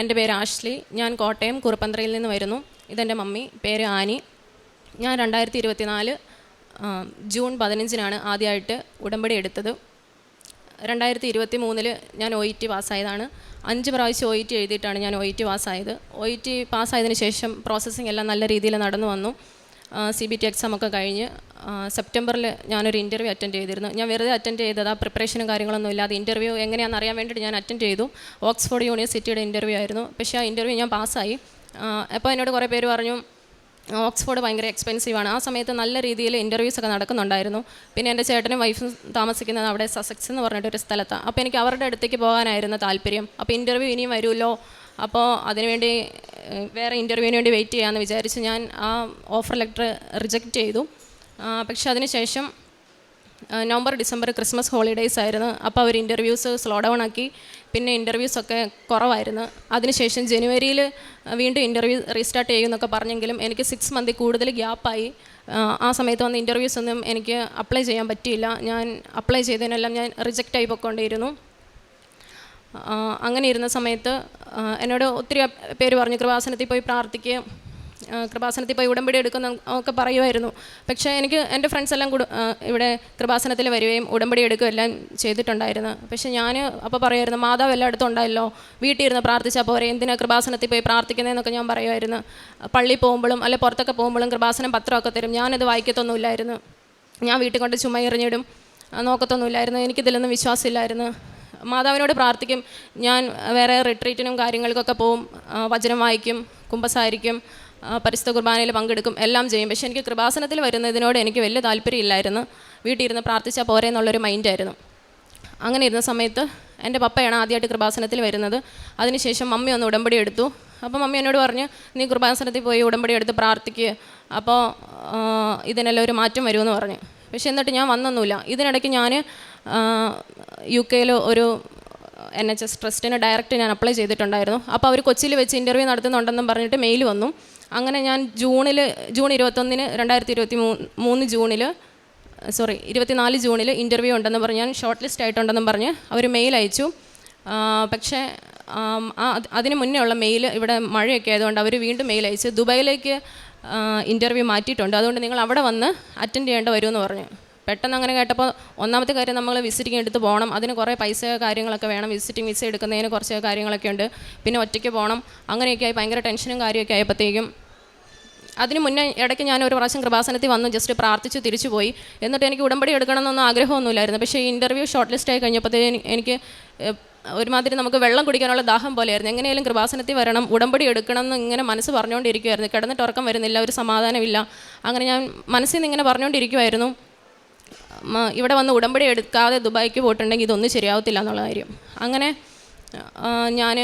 എന്റെ പേര് ആഷ്ലി. ഞാൻ കോട്ടയം കുറുപ്പന്ത്രയിൽ നിന്ന് വരുന്നു. ഇതെന്റെ മമ്മി. പേര് ആനി. ഞാൻ രണ്ടായിരത്തി ഇരുപത്തിനാല് ജൂൺ പതിനഞ്ചിനാണ് ആദ്യമായിട്ട് ഉടമ്പടി എടുത്തത്. രണ്ടായിരത്തി ഇരുപത്തി മൂന്നിൽ ഞാൻ ഒ ഇ ടി പാസ്സായതാണ്. അഞ്ച് പ്രാവശ്യം ഒ ഇ ടി എഴുതിയിട്ടാണ് ഞാൻ ഒ ഇ ടി പാസ്സായത്. ഒ ഇ ടി പാസ്സായതിനു ശേഷം പ്രോസസ്സിംഗ് എല്ലാം നല്ല രീതിയിൽ നടന്നു വന്നു. സി ബി ടി എക്സാം ഒക്കെ കഴിഞ്ഞ് സെപ്റ്റംബറിൽ ഞാനൊരു ഇന്റർവ്യൂ അറ്റൻഡ് ചെയ്തിരുന്നു. ഞാൻ വെറുതെ അറ്റൻഡ് ചെയ്തത് ആ പ്രിപ്പറേഷനും കാര്യങ്ങളൊന്നും ഇല്ലാതെ ഇന്റർവ്യൂ എങ്ങനെയാണെന്ന് അറിയാൻ വേണ്ടിയിട്ട് ഞാൻ അറ്റൻഡ് ചെയ്തു. ഓക്സ്ഫോർഡ് യൂണിവേഴ്സിറ്റിയുടെ ഇന്റർവ്യൂ ആയിരുന്നു. പക്ഷേ ആ ഇന്റർവ്യൂ ഞാൻ പാസ്സായി അപ്പോൾ എന്നോട് കുറേ പേര് പറഞ്ഞു ഓക്സ്ഫോർഡ് ഭയങ്കര എക്സ്പെൻസീവ് ആണ്. ആ സമയത്ത് നല്ല രീതിയിൽ ഇന്റർവ്യൂസ് ഒക്കെ നടക്കുന്നുണ്ടായിരുന്നു. പിന്നെ എന്റെ ചേട്ടനും വൈഫും താമസിക്കുന്നത് അവിടെ സസക്സ് എന്ന് പറഞ്ഞിട്ടൊരു സ്ഥലത്താണ് അപ്പോൾ എനിക്ക് അവരുടെ അടുത്തേക്ക് പോകാനായിരുന്നു താല്പര്യം. അപ്പോൾ ഇന്റർവ്യൂ ഇനിയും വരുമല്ലോ. അപ്പോൾ അതിനുവേണ്ടി വേറെ ഇന്റർവ്യൂവിന് വേണ്ടി വെയിറ്റ് ചെയ്യാമെന്ന് വിചാരിച്ച് ഞാൻ ആ ഓഫർ ലെറ്റർ റിജക്റ്റ് ചെയ്തു. പക്ഷെ അതിനുശേഷം നവംബർ ഡിസംബർ ക്രിസ്മസ് ഹോളിഡേയ്സ് ആയിരുന്നു. അപ്പോൾ അവർ ഇന്റർവ്യൂസ് സ്ലോ ഡൗൺ ആക്കി. പിന്നെ ഇന്റർവ്യൂസ് ഒക്കെ കുറവായിരുന്നു. അതിനുശേഷം ജനുവരിയിൽ വീണ്ടും ഇന്റർവ്യൂ റീസ്റ്റാർട്ട് ചെയ്യുമെന്നൊക്കെ പറഞ്ഞെങ്കിലും എനിക്ക് സിക്സ് മന്തിൽ കൂടുതൽ ഗ്യാപ്പായി ആ സമയത്ത് വന്ന ഇന്റർവ്യൂസ് ഒന്നും എനിക്ക് അപ്ലൈ ചെയ്യാൻ പറ്റിയില്ല. ഞാൻ അപ്ലൈ ചെയ്തതിനെല്ലാം ഞാൻ റിജക്റ്റ് ആയി പോയിക്കൊണ്ടിരുന്നു. അങ്ങനെ ഇരുന്ന സമയത്ത് എന്നോട് ഒത്തിരി പേര് പറഞ്ഞു കൃപാസനത്തിൽ പോയി പ്രാർത്ഥിക്കുക കൃപാസനത്തിൽ പോയി ഉടമ്പടി എടുക്കുന്ന ഒക്കെ പറയുമായിരുന്നു. പക്ഷേ എനിക്ക് എന്റെ ഫ്രണ്ട്സ് എല്ലാം കൂടെ ഇവിടെ കൃപാസനത്തിൽ വരികയും ഉടമ്പടി എടുക്കുകയും എല്ലാം ചെയ്തിട്ടുണ്ടായിരുന്നു. പക്ഷേ ഞാൻ അപ്പോൾ പറയുമായിരുന്നു മാതാവ് എല്ലായിടത്തും ഉണ്ടായല്ലോ വീട്ടിൽ ഇരുന്ന് പ്രാർത്ഥിച്ചാൽ പോരെ എന്തിനാ കൃപാസനത്തിൽ പോയി പ്രാർത്ഥിക്കുന്നതെന്നൊക്കെ ഞാൻ പറയുമായിരുന്നു. പള്ളി പോകുമ്പോഴും അല്ലെ പുറത്തൊക്കെ പോകുമ്പോഴും കൃപാസനം പത്രമൊക്കെ തരും. ഞാനത് വായിക്കത്തൊന്നുമില്ലായിരുന്നു. ഞാൻ വീട്ടിൽ കൊണ്ട് ചുമ എറിഞ്ഞിടും നോക്കത്തൊന്നുമില്ലായിരുന്നു. എനിക്കിതിലൊന്നും വിശ്വാസമില്ലായിരുന്നു. മാതാവിനോട് പ്രാർത്ഥിക്കും. ഞാൻ വേറെ റിട്രീറ്റിനും കാര്യങ്ങൾക്കൊക്കെ പോവും. വചനം വായിക്കും കുമ്പസാരിക്കും പരിസ്ഥ കുർബാനയിൽ പങ്കെടുക്കും എല്ലാം ചെയ്യും. പക്ഷേ എനിക്ക് കൃപാസനത്തിൽ വരുന്നതിനോട് എനിക്ക് വലിയ താല്പര്യമില്ലായിരുന്നു. വീട്ടിൽ ഇരുന്ന് പ്രാർത്ഥിച്ചാൽ പോരെ എന്നുള്ളൊരു മൈൻഡായിരുന്നു. അങ്ങനെ ഇരുന്ന സമയത്ത് എന്റെ പപ്പയാണ് ആദ്യമായിട്ട് കൃപാസനത്തിൽ വരുന്നത്. അതിനുശേഷം മമ്മി ഒന്ന് ഉടമ്പടി എടുത്തു. അപ്പോൾ മമ്മി എന്നോട് പറഞ്ഞ് നീ കൃപാസനത്തിൽ പോയി ഉടമ്പടി എടുത്ത് പ്രാർത്ഥിക്കുക അപ്പോൾ ഇതിനെല്ലാം ഒരു മാറ്റം വരുമെന്ന് പറഞ്ഞു. പക്ഷെ എന്നിട്ട് ഞാൻ വന്നൊന്നുമില്ല. ഇതിനിടയ്ക്ക് ഞാൻ യു കെയിൽ ഒരു എൻ എച്ച് എസ് ട്രസ്റ്റിന് ഡയറക്റ്റ് ഞാൻ അപ്ലൈ ചെയ്തിട്ടുണ്ടായിരുന്നു. അപ്പോൾ അവർ കൊച്ചിയിൽ വെച്ച് ഇന്റർവ്യൂ നടത്തുന്നുണ്ടെന്നും പറഞ്ഞിട്ട് മെയിൽ വന്നു. അങ്ങനെ ഞാൻ ജൂണിൽ ജൂൺ ഇരുപത്തൊന്നിന് രണ്ടായിരത്തി ഇരുപത്തി മൂന്ന് ജൂണിൽ സോറി ഇരുപത്തിനാല് ജൂണിൽ ഇന്റർവ്യൂ ഉണ്ടെന്ന് പറഞ്ഞ് ഞാൻ ഷോർട്ട് ലിസ്റ്റ് ആയിട്ടുണ്ടെന്നും പറഞ്ഞ് അവർ മെയിൽ അയച്ചു. പക്ഷേ അതിന് മുന്നേ ഉള്ള മെയിൽ ഇവിടെ മഴയൊക്കെ ആയതുകൊണ്ട് അവർ വീണ്ടും മെയിൽ അയച്ച് ദുബായിലേക്ക് ഇന്റർവ്യൂ മാറ്റിയിട്ടുണ്ട്. അതുകൊണ്ട് നിങ്ങൾ അവിടെ വന്ന് അറ്റൻഡ് ചെയ്യേണ്ട വരുമെന്ന് പറഞ്ഞു. പെട്ടെന്ന് അങ്ങനെ കേട്ടപ്പോൾ ഒന്നാമത്തെ കാര്യം നമ്മൾ വിസിറ്റിംഗ് എടുത്ത് പോകണം. അതിന് കുറേ പൈസ കാര്യങ്ങളൊക്കെ വേണം. വിസിറ്റിംഗ് വിസ എടുക്കുന്നതിന് കുറച്ച് കാര്യങ്ങളൊക്കെ ഉണ്ട്. പിന്നെ ഒറ്റയ്ക്ക് പോകണം. അങ്ങനെയൊക്കെ ആയി ഭയങ്കര ടെൻഷനും കാര്യമൊക്കെ ആയപ്പോഴത്തേക്കും അതിന് മുന്നേ ഇടയ്ക്ക് ഞാൻ ഒരു പ്രാവശ്യം കൃപാസനത്തിൽ വന്നു. ജസ്റ്റ് പ്രാർത്ഥിച്ച് തിരിച്ചു പോയി. എന്നിട്ട് എനിക്ക് ഉടമ്പടി എടുക്കണമെന്നൊന്നും ആഗ്രഹമൊന്നുമില്ലായിരുന്നു. പക്ഷേ ഈ ഇന്റർവ്യൂ ഷോർട്ട് ലിസ്റ്റ് ആയി കഴിഞ്ഞപ്പോഴത്തേന് എനിക്ക് ഒരുമാതിരി നമുക്ക് വെള്ളം കുടിക്കാനുള്ള ദാഹം പോലെയായിരുന്നു. എങ്ങനെയാലും കൃപാസനത്തിൽ വരണം ഉടമ്പടി എടുക്കണം എന്ന് ഇങ്ങനെ മനസ്സ് പറഞ്ഞുകൊണ്ടിരിക്കുമായിരുന്നു കിടന്നിട്ട് ഉറക്കം വരുന്നില്ല ഒരു സമാധാനമില്ല. അങ്ങനെ ഞാൻ മനസ്സിൽ നിന്ന് ഇങ്ങനെ പറഞ്ഞുകൊണ്ടിരിക്കുമായിരുന്നു ഇവിടെ വന്ന് ഉടമ്പടി എടുക്കാതെ ദുബായിക്ക് പോയിട്ടുണ്ടെങ്കിൽ ഇതൊന്നും ശരിയാവത്തില്ല എന്നുള്ള കാര്യം. അങ്ങനെ ഞാൻ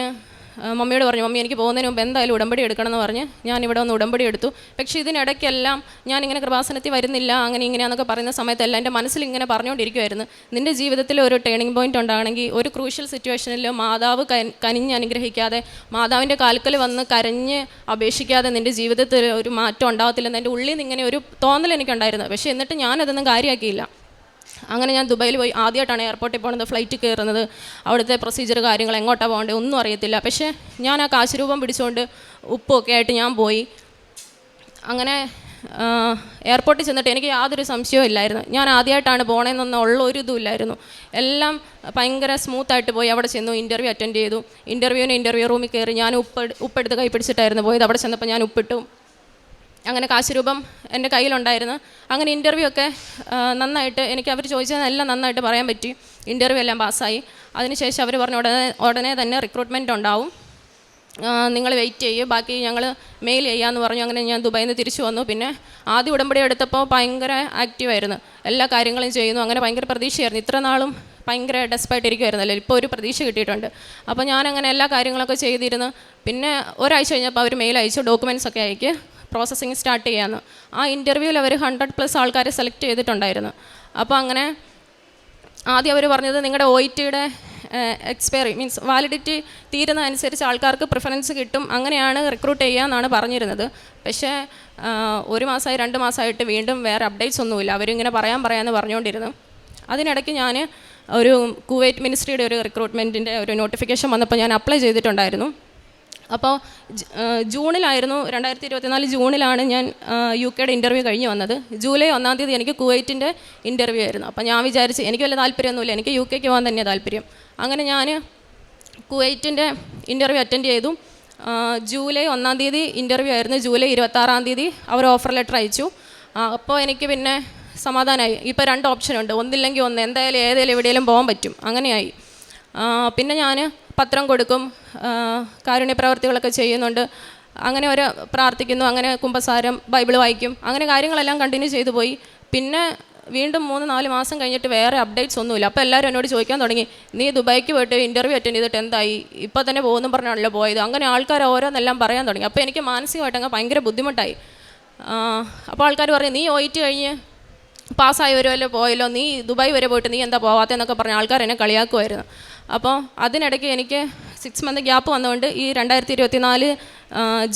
മമ്മിയോട് പറഞ്ഞു മമ്മി എനിക്ക് പോകുന്നതിന് മുമ്പ് എന്തായാലും ഉടമ്പടി എടുക്കണം എന്ന് പറഞ്ഞ് ഞാൻ ഇവിടെ വന്ന് ഉടമ്പടി എടുത്തു. പക്ഷേ ഇതിനിടയ്ക്കെല്ലാം ഇങ്ങനെ കൃപാസനത്തിൽ വരുന്നില്ല അങ്ങനെ ഇങ്ങനെയാന്നൊക്കെ പറയുന്ന സമയത്തെല്ലാം എന്റെ മനസ്സിൽ ഇങ്ങനെ പറഞ്ഞുകൊണ്ടിരിക്കുമായിരുന്നു നിന്റെ ജീവിതത്തിൽ ഒരു ടേണിംഗ് പോയിന്റ് ഉണ്ടാകണമെങ്കിൽ ഒരു ക്രൂഷ്യൽ സിറ്റുവേഷനിൽ മാതാവ് കനി- കനിഞ്ഞ് അനുഗ്രഹിക്കാതെ മാതാവിന്റെ കാൽക്കൽ വന്ന് കരഞ്ഞ് അപേക്ഷിക്കാതെ നിന്റെ ജീവിതത്തിൽ ഒരു മാറ്റം ഉണ്ടാകത്തില്ലെന്ന് എന്റെ ഉള്ളിൽ നിന്ന് ഇങ്ങനെ ഒരു തോന്നൽ എനിക്കുണ്ടായിരുന്നു. പക്ഷേ എന്നിട്ട് ഞാനതൊന്നും കാര്യമാക്കിയില്ല. അങ്ങനെ ഞാൻ ദുബായിൽ പോയി ആദ്യമായിട്ടാണ് എയർപോർട്ടിൽ പോകുന്നത് ഫ്ലൈറ്റ് കയറുന്നത്. അവിടുത്തെ പ്രൊസീജിയർ കാര്യങ്ങൾ എങ്ങോട്ടാണ് പോകേണ്ടത് ഒന്നും അറിയത്തില്ല. പക്ഷേ ഞാൻ ആ കാശ് രൂപം പിടിച്ചുകൊണ്ട് ഉപ്പൊക്കെ ആയിട്ട് ഞാൻ പോയി. അങ്ങനെ എയർപോർട്ടിൽ ചെന്നിട്ട് എനിക്ക് യാതൊരു സംശയവും ഇല്ലായിരുന്നു. ഞാൻ ആദ്യമായിട്ടാണ് പോകണമെന്നൊന്നും ഉള്ള ഒരു ഇതും ഇല്ലായിരുന്നു. എല്ലാം ഭയങ്കര സ്മൂത്തായിട്ട് പോയി. അവിടെ ചെന്നു ഇന്റർവ്യൂ അറ്റൻഡ് ചെയ്തു. ഇന്റർവ്യൂവിന് ഇന്റർവ്യൂ റൂമിൽ കയറി ഞാൻ ഉപ്പ് ഉപ്പെടുത്ത് കൈ പിടിച്ചിട്ടായിരുന്നു പോയത്. അവിടെ ചെന്നപ്പോൾ ഞാൻ ഉപ്പിട്ടു. അങ്ങനെ കാശ് രൂപം എന്റെ കയ്യിലുണ്ടായിരുന്നു. അങ്ങനെ ഇന്റർവ്യൂ ഒക്കെ നന്നായിട്ട് എനിക്ക് അവർ ചോദിച്ചതെല്ലാം നന്നായിട്ട് പറയാൻ പറ്റി. ഇന്റർവ്യൂ എല്ലാം പാസ്സായി. അതിനുശേഷം അവർ പറഞ്ഞു ഉടനെ ഉടനെ തന്നെ റിക്രൂട്ട്മെന്റ് ഉണ്ടാവും. നിങ്ങൾ വെയിറ്റ് ചെയ്യൂ. ബാക്കി ഞങ്ങൾ മെയിൽ ചെയ്യാമെന്ന് പറഞ്ഞു. അങ്ങനെ ഞാൻ ദുബായിൽ നിന്ന് തിരിച്ചു വന്നു. പിന്നെ ആദ്യ ഉടമ്പടി എടുത്തപ്പോൾ ഭയങ്കര ആക്റ്റീവായിരുന്നു എല്ലാ കാര്യങ്ങളും ചെയ്യുന്നു. അങ്ങനെ ഭയങ്കര പ്രതീക്ഷയായിരുന്നു. ഇത്ര നാളും ഭയങ്കര ഡെസ്പായിട്ടിരിക്കുമായിരുന്നല്ലോ ഇപ്പോൾ ഒരു പ്രതീക്ഷ കിട്ടിയിട്ടുണ്ട്. അപ്പോൾ ഞാനങ്ങനെ എല്ലാ കാര്യങ്ങളൊക്കെ ചെയ്തിരുന്നു. പിന്നെ ഒരാഴ്ച കഴിഞ്ഞപ്പോൾ അവർ മെയിൽ അയച്ചു. ഡോക്യുമെന്റ്സ് ഒക്കെ അയക്ക്. പ്രോസസ്സിങ് സ്റ്റാർട്ട് ചെയ്യാമെന്ന് ആ ഇന്റർവ്യൂവിൽ അവർ ഹൺഡ്രഡ് പ്ലസ് ആൾക്കാരെ സെലക്ട് ചെയ്തിട്ടുണ്ടായിരുന്നു. അപ്പോൾ അങ്ങനെ ആദ്യം അവർ പറഞ്ഞത് നിങ്ങളുടെ ഒ ഇ ടിയുടെ എക്സ്പയറി മീൻസ് വാലിഡിറ്റി തീരുന്ന അനുസരിച്ച് ആൾക്കാർക്ക് പ്രിഫറൻസ് കിട്ടും. അങ്ങനെയാണ് റിക്രൂട്ട് ചെയ്യുക എന്നാണ് പറഞ്ഞിരുന്നത്. പക്ഷേ ഒരു മാസമായി രണ്ട് മാസമായിട്ട് വീണ്ടും വേറെ അപ്ഡേറ്റ്സ് ഒന്നുമില്ല. അവരിങ്ങനെ പറയാൻ പറയാമെന്ന് പറഞ്ഞുകൊണ്ടിരുന്നു അതിനിടയ്ക്ക് ഞാൻ ഒരു കുവൈറ്റ് മിനിസ്ട്രിയുടെ ഒരു റിക്രൂട്ട്മെന്റിന്റെ ഒരു നോട്ടിഫിക്കേഷൻ വന്നപ്പോൾ ഞാൻ അപ്ലൈ ചെയ്തിട്ടുണ്ടായിരുന്നു. അപ്പോൾ ജൂണിലായിരുന്നു രണ്ടായിരത്തി ഇരുപത്തിനാല് ജൂണിലാണ് ഞാൻ യു കെയുടെ ഇന്റർവ്യൂ കഴിഞ്ഞ് വന്നത്. ജൂലൈ ഒന്നാം തീയതി എനിക്ക് കുവൈറ്റിന്റെ ഇന്റർവ്യൂ ആയിരുന്നു. അപ്പോൾ ഞാൻ വിചാരിച്ച് എനിക്ക് വലിയ താല്പര്യമൊന്നുമില്ല. എനിക്ക് യു കെക്ക് പോകാൻ തന്നെ താല്പര്യം. അങ്ങനെ ഞാൻ കുവൈറ്റിന്റെ ഇന്റർവ്യൂ അറ്റൻഡ് ചെയ്തു. ജൂലൈ ഒന്നാം തീയതി ഇന്റർവ്യൂ ആയിരുന്നു. ജൂലൈ ഇരുപത്താറാം തീയതി അവർ ഓഫർ ലെറ്റർ അയച്ചു. അപ്പോൾ എനിക്ക് പിന്നെ സമാധാനമായി ഇപ്പോൾ രണ്ട് ഓപ്ഷനുണ്ട് ഒന്നില്ലെങ്കിൽ ഒന്ന്. എന്തായാലും ഏതെങ്കിലും എവിടെയെങ്കിലും പോകാൻ പറ്റും. അങ്ങനെയായി. പിന്നെ ഞാൻ പത്രം കൊടുക്കും കാരുണ്യ പ്രവർത്തികളൊക്കെ ചെയ്യുന്നുണ്ട്. അങ്ങനെ ഒരു പ്രാർത്ഥിക്കുന്നു അങ്ങനെ കുമ്പസാരം ബൈബിൾ വായിക്കും അങ്ങനെ കാര്യങ്ങളെല്ലാം കണ്ടിന്യൂ ചെയ്തു പോയി. പിന്നെ വീണ്ടും മൂന്ന് നാല് മാസം കഴിഞ്ഞിട്ട് വേറെ അപ്ഡേറ്റ്സ് ഒന്നുമില്ല. അപ്പോൾ എല്ലാവരും എന്നോട് ചോദിക്കാൻ തുടങ്ങി നീ ദുബായിക്ക് പോയിട്ട് ഇന്റർവ്യൂ അറ്റൻഡ് ചെയ്തിട്ട് എന്തായി? ഇപ്പോൾ തന്നെ പോകുന്നു പറഞ്ഞാണല്ലോ പോയത്. അങ്ങനെ ആൾക്കാർ ഓരോന്നെല്ലാം പറയാൻ തുടങ്ങി. അപ്പോൾ എനിക്ക് മാനസികമായിട്ട് അങ്ങ് ഭയങ്കര ബുദ്ധിമുട്ടായി. അപ്പോൾ ആൾക്കാർ പറഞ്ഞു നീ ഒയിറ്റ് കഴിഞ്ഞ് പാസ്സായി വരുമല്ലോ പോയല്ലോ. നീ ദുബായ് വരെ പോയിട്ട് നീ എന്താ പോവാത്തതെന്നൊക്കെ പറഞ്ഞ ആൾക്കാർ എന്നെ കളിയാക്കുമായിരുന്നു അപ്പോൾ അതിനിടയ്ക്ക് എനിക്ക് സിക്സ് മന്ത് ഗ്യാപ്പ് വന്നുകൊണ്ട് ഈ രണ്ടായിരത്തി ഇരുപത്തിനാല്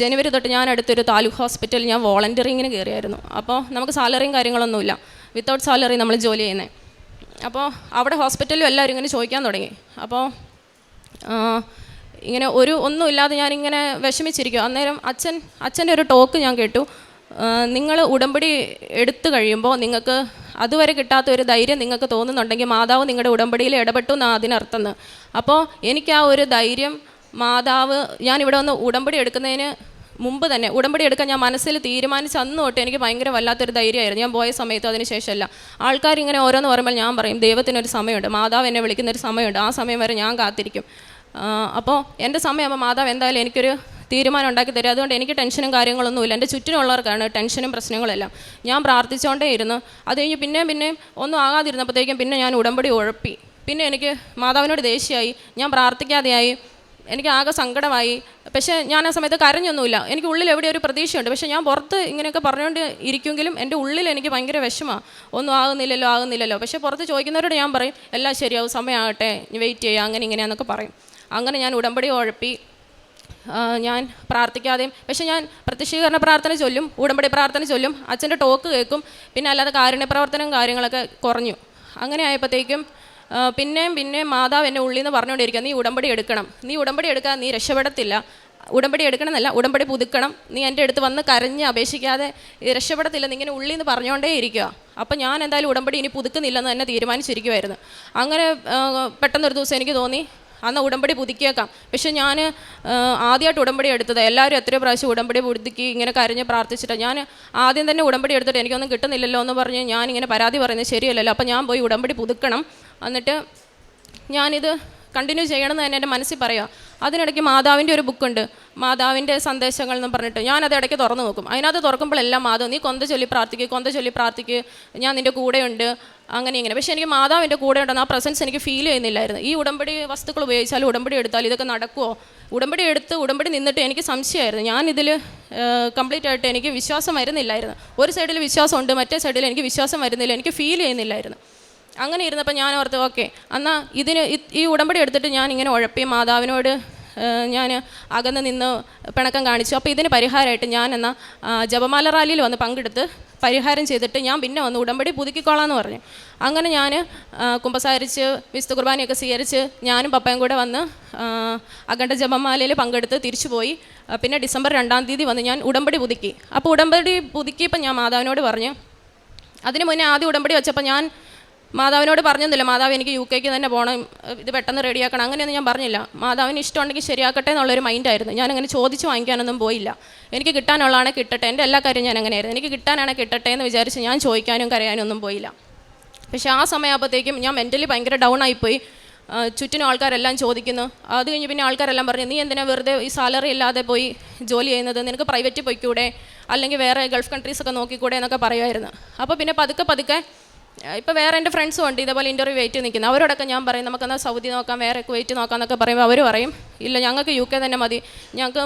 ജനുവരി തൊട്ട് ഞാൻ അടുത്തൊരു താലൂക്ക് ഹോസ്പിറ്റലിൽ ഞാൻ വോളണ്ടിയറിങ്ങിന് കയറിയായിരുന്നു. അപ്പോൾ നമുക്ക് സാലറിയും കാര്യങ്ങളൊന്നുമില്ല. വിത്തൗട്ട് സാലറി നമ്മൾ ജോലി ചെയ്യുന്നത് അപ്പോൾ അവിടെ ഹോസ്പിറ്റലിലും എല്ലാവരും ഇങ്ങനെ ചോദിക്കാൻ തുടങ്ങി. അപ്പോൾ ഇങ്ങനെ ഒരു ഒന്നുമില്ലാതെ ഞാനിങ്ങനെ വിഷമിച്ചിരിക്കും അന്നേരം അച്ഛൻ അച്ഛന്റെ ഒരു ടോക്ക് ഞാൻ കേട്ടു. നിങ്ങൾ ഉടമ്പടി എടുത്തു കഴിയുമ്പോൾ നിങ്ങൾക്ക് അതുവരെ കിട്ടാത്ത ഒരു ധൈര്യം നിങ്ങൾക്ക് തോന്നുന്നുണ്ടെങ്കിൽ മാതാവ് നിങ്ങളുടെ ഉടമ്പടിയിൽ ഇടപെട്ടു എന്നാണ് അതിനർത്ഥം. അപ്പോൾ എനിക്ക് ആ ഒരു ധൈര്യം മാതാവ് ഞാനിവിടെ വന്ന് ഉടമ്പടി എടുക്കുന്നതിന് മുമ്പ് തന്നെ ഉടമ്പടി എടുക്കാൻ ഞാൻ മനസ്സിൽ തീരുമാനിച്ച അന്ന് തൊട്ട് എനിക്ക് ഭയങ്കര വല്ലാത്തൊരു ധൈര്യമായിരുന്നു. ഞാൻ പോയ സമയത്ത് അതിനുശേഷമല്ല ആൾക്കാർ ഇങ്ങനെ ഓരോന്ന് പറയുമ്പോൾ ഞാൻ പറയും ദൈവത്തിനൊരു സമയമുണ്ട് മാതാവ് എന്നെ വിളിക്കുന്നൊരു സമയമുണ്ട് ആ സമയം വരെ ഞാൻ കാത്തിരിക്കും. അപ്പോൾ എന്റെ സമയമാകുമ്പോൾ മാതാവ് എന്തായാലും എനിക്കൊരു തീരുമാനം ഉണ്ടാക്കി തരും. അതുകൊണ്ട് എനിക്ക് ടെൻഷനും കാര്യങ്ങളൊന്നുമില്ല. എന്റെ ചുറ്റിനുള്ളവർക്കാണ് ടെൻഷനും പ്രശ്നങ്ങളെല്ലാം ഞാൻ പ്രാർത്ഥിച്ചുകൊണ്ടേ ഇരുന്നു. അത് കഴിഞ്ഞ് പിന്നെയും പിന്നെയും ഒന്നും ആകാതിരുന്നപ്പോഴത്തേക്കും പിന്നെ ഞാൻ ഉടമ്പടി ഉഴപ്പി. പിന്നെ എനിക്ക് മാതാവിനോട് ദേഷ്യമായി. ഞാൻ പ്രാർത്ഥിക്കാതെയായി. എനിക്ക് ആകെ സങ്കടമായി. പക്ഷേ ഞാൻ ആ സമയത്ത് കരഞ്ഞൊന്നുമില്ല. എനിക്ക് ഉള്ളിൽ എവിടെ ഒരു പ്രതീക്ഷയുണ്ട്. പക്ഷേ ഞാൻ പുറത്ത് ഇങ്ങനെയൊക്കെ പറഞ്ഞുകൊണ്ട് ഇരിക്കുമെങ്കിലും എന്റെ ഉള്ളിൽ എനിക്ക് ഭയങ്കര വിഷമമാണ് ഒന്നും ആകുന്നില്ലല്ലോ ആകുന്നില്ലല്ലോ. പക്ഷേ പുറത്ത് ചോദിക്കുന്നവരോട് ഞാൻ പറയും എല്ലാം ശരിയാവും. സമയമാകട്ടെ. വെയിറ്റ് ചെയ്യുക അങ്ങനെ ഇങ്ങനെയാന്നൊക്കെ പറയും. അങ്ങനെ ഞാൻ ഉടമ്പടി ഉഴപ്പി. ഞാൻ പ്രാർത്ഥിക്കാതെയും പക്ഷേ ഞാൻ പ്രത്യക്ഷീകരണ പ്രാർത്ഥന ചൊല്ലും ഉടമ്പടി പ്രാർത്ഥന ചൊല്ലും അച്ഛന്റെ ടോക്ക് കേൾക്കും പിന്നെ അല്ലാതെ കാരുണ്യ പ്രവർത്തനവും കാര്യങ്ങളൊക്കെ കുറഞ്ഞു. അങ്ങനെ ആയപ്പോഴത്തേക്കും പിന്നെയും പിന്നെയും മാതാവ് എന്നെ ഉള്ളിൽ നിന്ന് പറഞ്ഞുകൊണ്ടിരിക്കുക നീ ഉടമ്പടി എടുക്കണം നീ ഉടമ്പടി എടുക്കാൻ നീ രക്ഷപ്പെടത്തില്ല ഉടമ്പടി എടുക്കണമെന്നല്ല ഉടമ്പടി പുതുക്കണം നീ എന്റെ അടുത്ത് വന്ന് കരഞ്ഞ് അപേക്ഷിക്കാതെ രക്ഷപ്പെടത്തില്ല നീ ഇങ്ങനെ ഉള്ളിൽ നിന്ന് പറഞ്ഞുകൊണ്ടേ ഇരിക്കുക. അപ്പം ഞാൻ എന്തായാലും ഉടമ്പടി ഇനി പുതുക്കുന്നില്ലെന്ന് തന്നെ തീരുമാനിച്ചിരിക്കുമായിരുന്നു അങ്ങനെ പെട്ടെന്നൊരു ദിവസം എനിക്ക് തോന്നി അന്ന് ഉടമ്പടി പുതുക്കിയേക്കാം. പക്ഷെ ഞാൻ ആദ്യമായിട്ട് ഉടമ്പടി എടുത്തത് എല്ലാവരും എത്രയോ പ്രാവശ്യം ഉടമ്പടി പുതുക്കി ഇങ്ങനെ കരഞ്ഞ് പ്രാർത്ഥിച്ചിട്ട്. ഞാൻ ആദ്യം തന്നെ ഉടമ്പടി എടുത്തിട്ട് എനിക്കൊന്നും കിട്ടുന്നില്ലല്ലോ എന്ന് പറഞ്ഞ് ഞാൻ ഇങ്ങനെ പരാതി പറയുന്നത് ശരിയല്ലല്ലോ. അപ്പോൾ ഞാൻ പോയി ഉടമ്പടി പുതുക്കണം. എന്നിട്ട് ഞാനിത് കണ്ടിന്യൂ ചെയ്യണം എന്ന് തന്നെ എന്റെ മനസ്സിൽ പറയാം അതിനിടയ്ക്ക് മാതാവിന്റെ ഒരു ബുക്കുണ്ട് മാതാവിന്റെ സന്ദേശങ്ങൾ എന്ന് പറഞ്ഞിട്ട് ഞാനത് ഇടയ്ക്ക് തുറന്നു നോക്കും. അതിനകത്ത് തുറക്കുമ്പോഴെല്ലാം മാധവ് നീ കൊന്ത ചൊല്ലി പ്രാർത്ഥിക്കുക കൊന്ത ചൊല്ലി പ്രാർത്ഥിക്കുക ഞാൻ നിന്റെ കൂടെയുണ്ട്. അങ്ങനെ ഇങ്ങനെ പക്ഷേ എനിക്ക് മാതാവിന്റെ കൂടെ ഉണ്ടെന്ന് ആ പ്രസൻസ് എനിക്ക് ഫീൽ ചെയ്യുന്നില്ലായിരുന്നു. ഈ ഉടമ്പടി വസ്തുക്കൾ ഉപയോഗിച്ചാൽ ഉടമ്പടി എടുത്താൽ ഇതൊക്കെ നടക്കുമോ ഉടമ്പടി എടുത്ത് ഉടമ്പടി നിന്നിട്ട് എനിക്ക് സംശയമായിരുന്നു. ഞാൻ ഇതിൽ കംപ്ലീറ്റ് ആയിട്ട് എനിക്ക് വിശ്വാസം വരുന്നില്ലായിരുന്നു. ഒരു സൈഡിൽ വിശ്വാസം ഉണ്ട് മറ്റേ സൈഡിൽ എനിക്ക് വിശ്വാസം വരുന്നില്ല എനിക്ക് ഫീൽ ചെയ്യുന്നില്ലായിരുന്നു. അങ്ങനെ ഇരുന്നപ്പോൾ ഞാൻ ഓർത്ത് ഓക്കെ എന്നാൽ ഇതിന് ഈ ഉടമ്പടി എടുത്തിട്ട് ഞാൻ ഇങ്ങനെ ഉഴപ്പി മാതാവിനോട് ഞാൻ അകന്ന് നിന്ന് പിണക്കം കാണിച്ചു. അപ്പോൾ ഇതിന് പരിഹാരമായിട്ട് ഞാൻ എന്നാൽ ജപമാല റാലിയിൽ വന്ന് പങ്കെടുത്ത് പരിഹാരം ചെയ്തിട്ട് ഞാൻ പിന്നെ വന്ന് ഉടമ്പടി പുതുക്കിക്കോളാമെന്ന് പറഞ്ഞു. അങ്ങനെ ഞാൻ കുമ്പസാരിച്ച് വിശുദ്ധ കുർബാനയൊക്കെ സ്വീകരിച്ച് ഞാനും പപ്പയും കൂടെ വന്ന് അഖണ്ഡ ജപമാലയിൽ പങ്കെടുത്ത് തിരിച്ചു പോയി. പിന്നെ ഡിസംബർ രണ്ടാം തീയതി വന്ന് ഞാൻ ഉടമ്പടി പുതുക്കി. അപ്പോൾ ഉടമ്പടി പുതുക്കിയപ്പോൾ ഞാൻ മാതാവിനോട് പറഞ്ഞു അതിന് മുന്നേ ആദ്യം ഉടമ്പടി വെച്ചപ്പോൾ ഞാൻ മാതാവിനോട് പറഞ്ഞൊന്നുമില്ല മാതാവ് എനിക്ക് യു കെക്ക് തന്നെ പോകണം ഇത് പെട്ടെന്ന് റെഡിയാക്കണം അങ്ങനെയൊന്നും ഞാൻ പറഞ്ഞില്ല. മാതാവിന് ഇഷ്ടമുണ്ടെങ്കിൽ ശരിയാക്കട്ടെ എന്നുള്ളൊരു മൈൻഡായിരുന്നു. ഞാൻ അങ്ങനെ ചോദിച്ച് വാങ്ങിക്കാനൊന്നും പോയില്ല. എനിക്ക് കിട്ടാനുള്ളതാണ് കിട്ടട്ടെ എന്റെ എല്ലാ കാര്യവും ഞാൻ അങ്ങനെയായിരുന്നു. എനിക്ക് കിട്ടാനാണ് കിട്ടട്ടെ എന്ന് വിചാരിച്ച് ഞാൻ ചോദിക്കാനും കരയാനും ഒന്നും പോയില്ല. പക്ഷേ ആ സമയമാകുമ്പോഴത്തേക്കും ഞാൻ മെന്റലി ഭയങ്കര ഡൗൺ ആയിപ്പോയി. ചുറ്റിനും ആൾക്കാരെല്ലാം ചോദിക്കുന്നു. അത് കഴിഞ്ഞ് പിന്നെ ആൾക്കാരെല്ലാം പറഞ്ഞു നീ എന്തിനാ വെറുതെ ഈ സാലറി ഇല്ലാതെ പോയി ജോലി ചെയ്യുന്നത്? നിനക്ക് പ്രൈവറ്റ് പോയിക്കൂടെ? അല്ലെങ്കിൽ വേറെ ഗൾഫ് കൺട്രീസൊക്കെ നോക്കിക്കൂടെ? എന്നൊക്കെ പറയുമായിരുന്നു. അപ്പോൾ പിന്നെ പതുക്കെ പതുക്കെ ഇപ്പോൾ വേറെ എന്റെ ഫ്രണ്ട്സും ഉണ്ട്. ഇതേപോലെ ഇന്റർവ്യൂ വെയിറ്റ് നിൽക്കുന്നത് അവരോടൊക്കെ ഞാൻ പറയും നമുക്കെന്നാൽ സൗദി നോക്കാം വേറെ കുവൈറ്റ് നോക്കാം എന്നൊക്കെ പറയുമ്പോൾ അവർ പറയും ഇല്ല ഞങ്ങൾക്ക് യു കെ തന്നെ മതി. ഞങ്ങൾക്ക്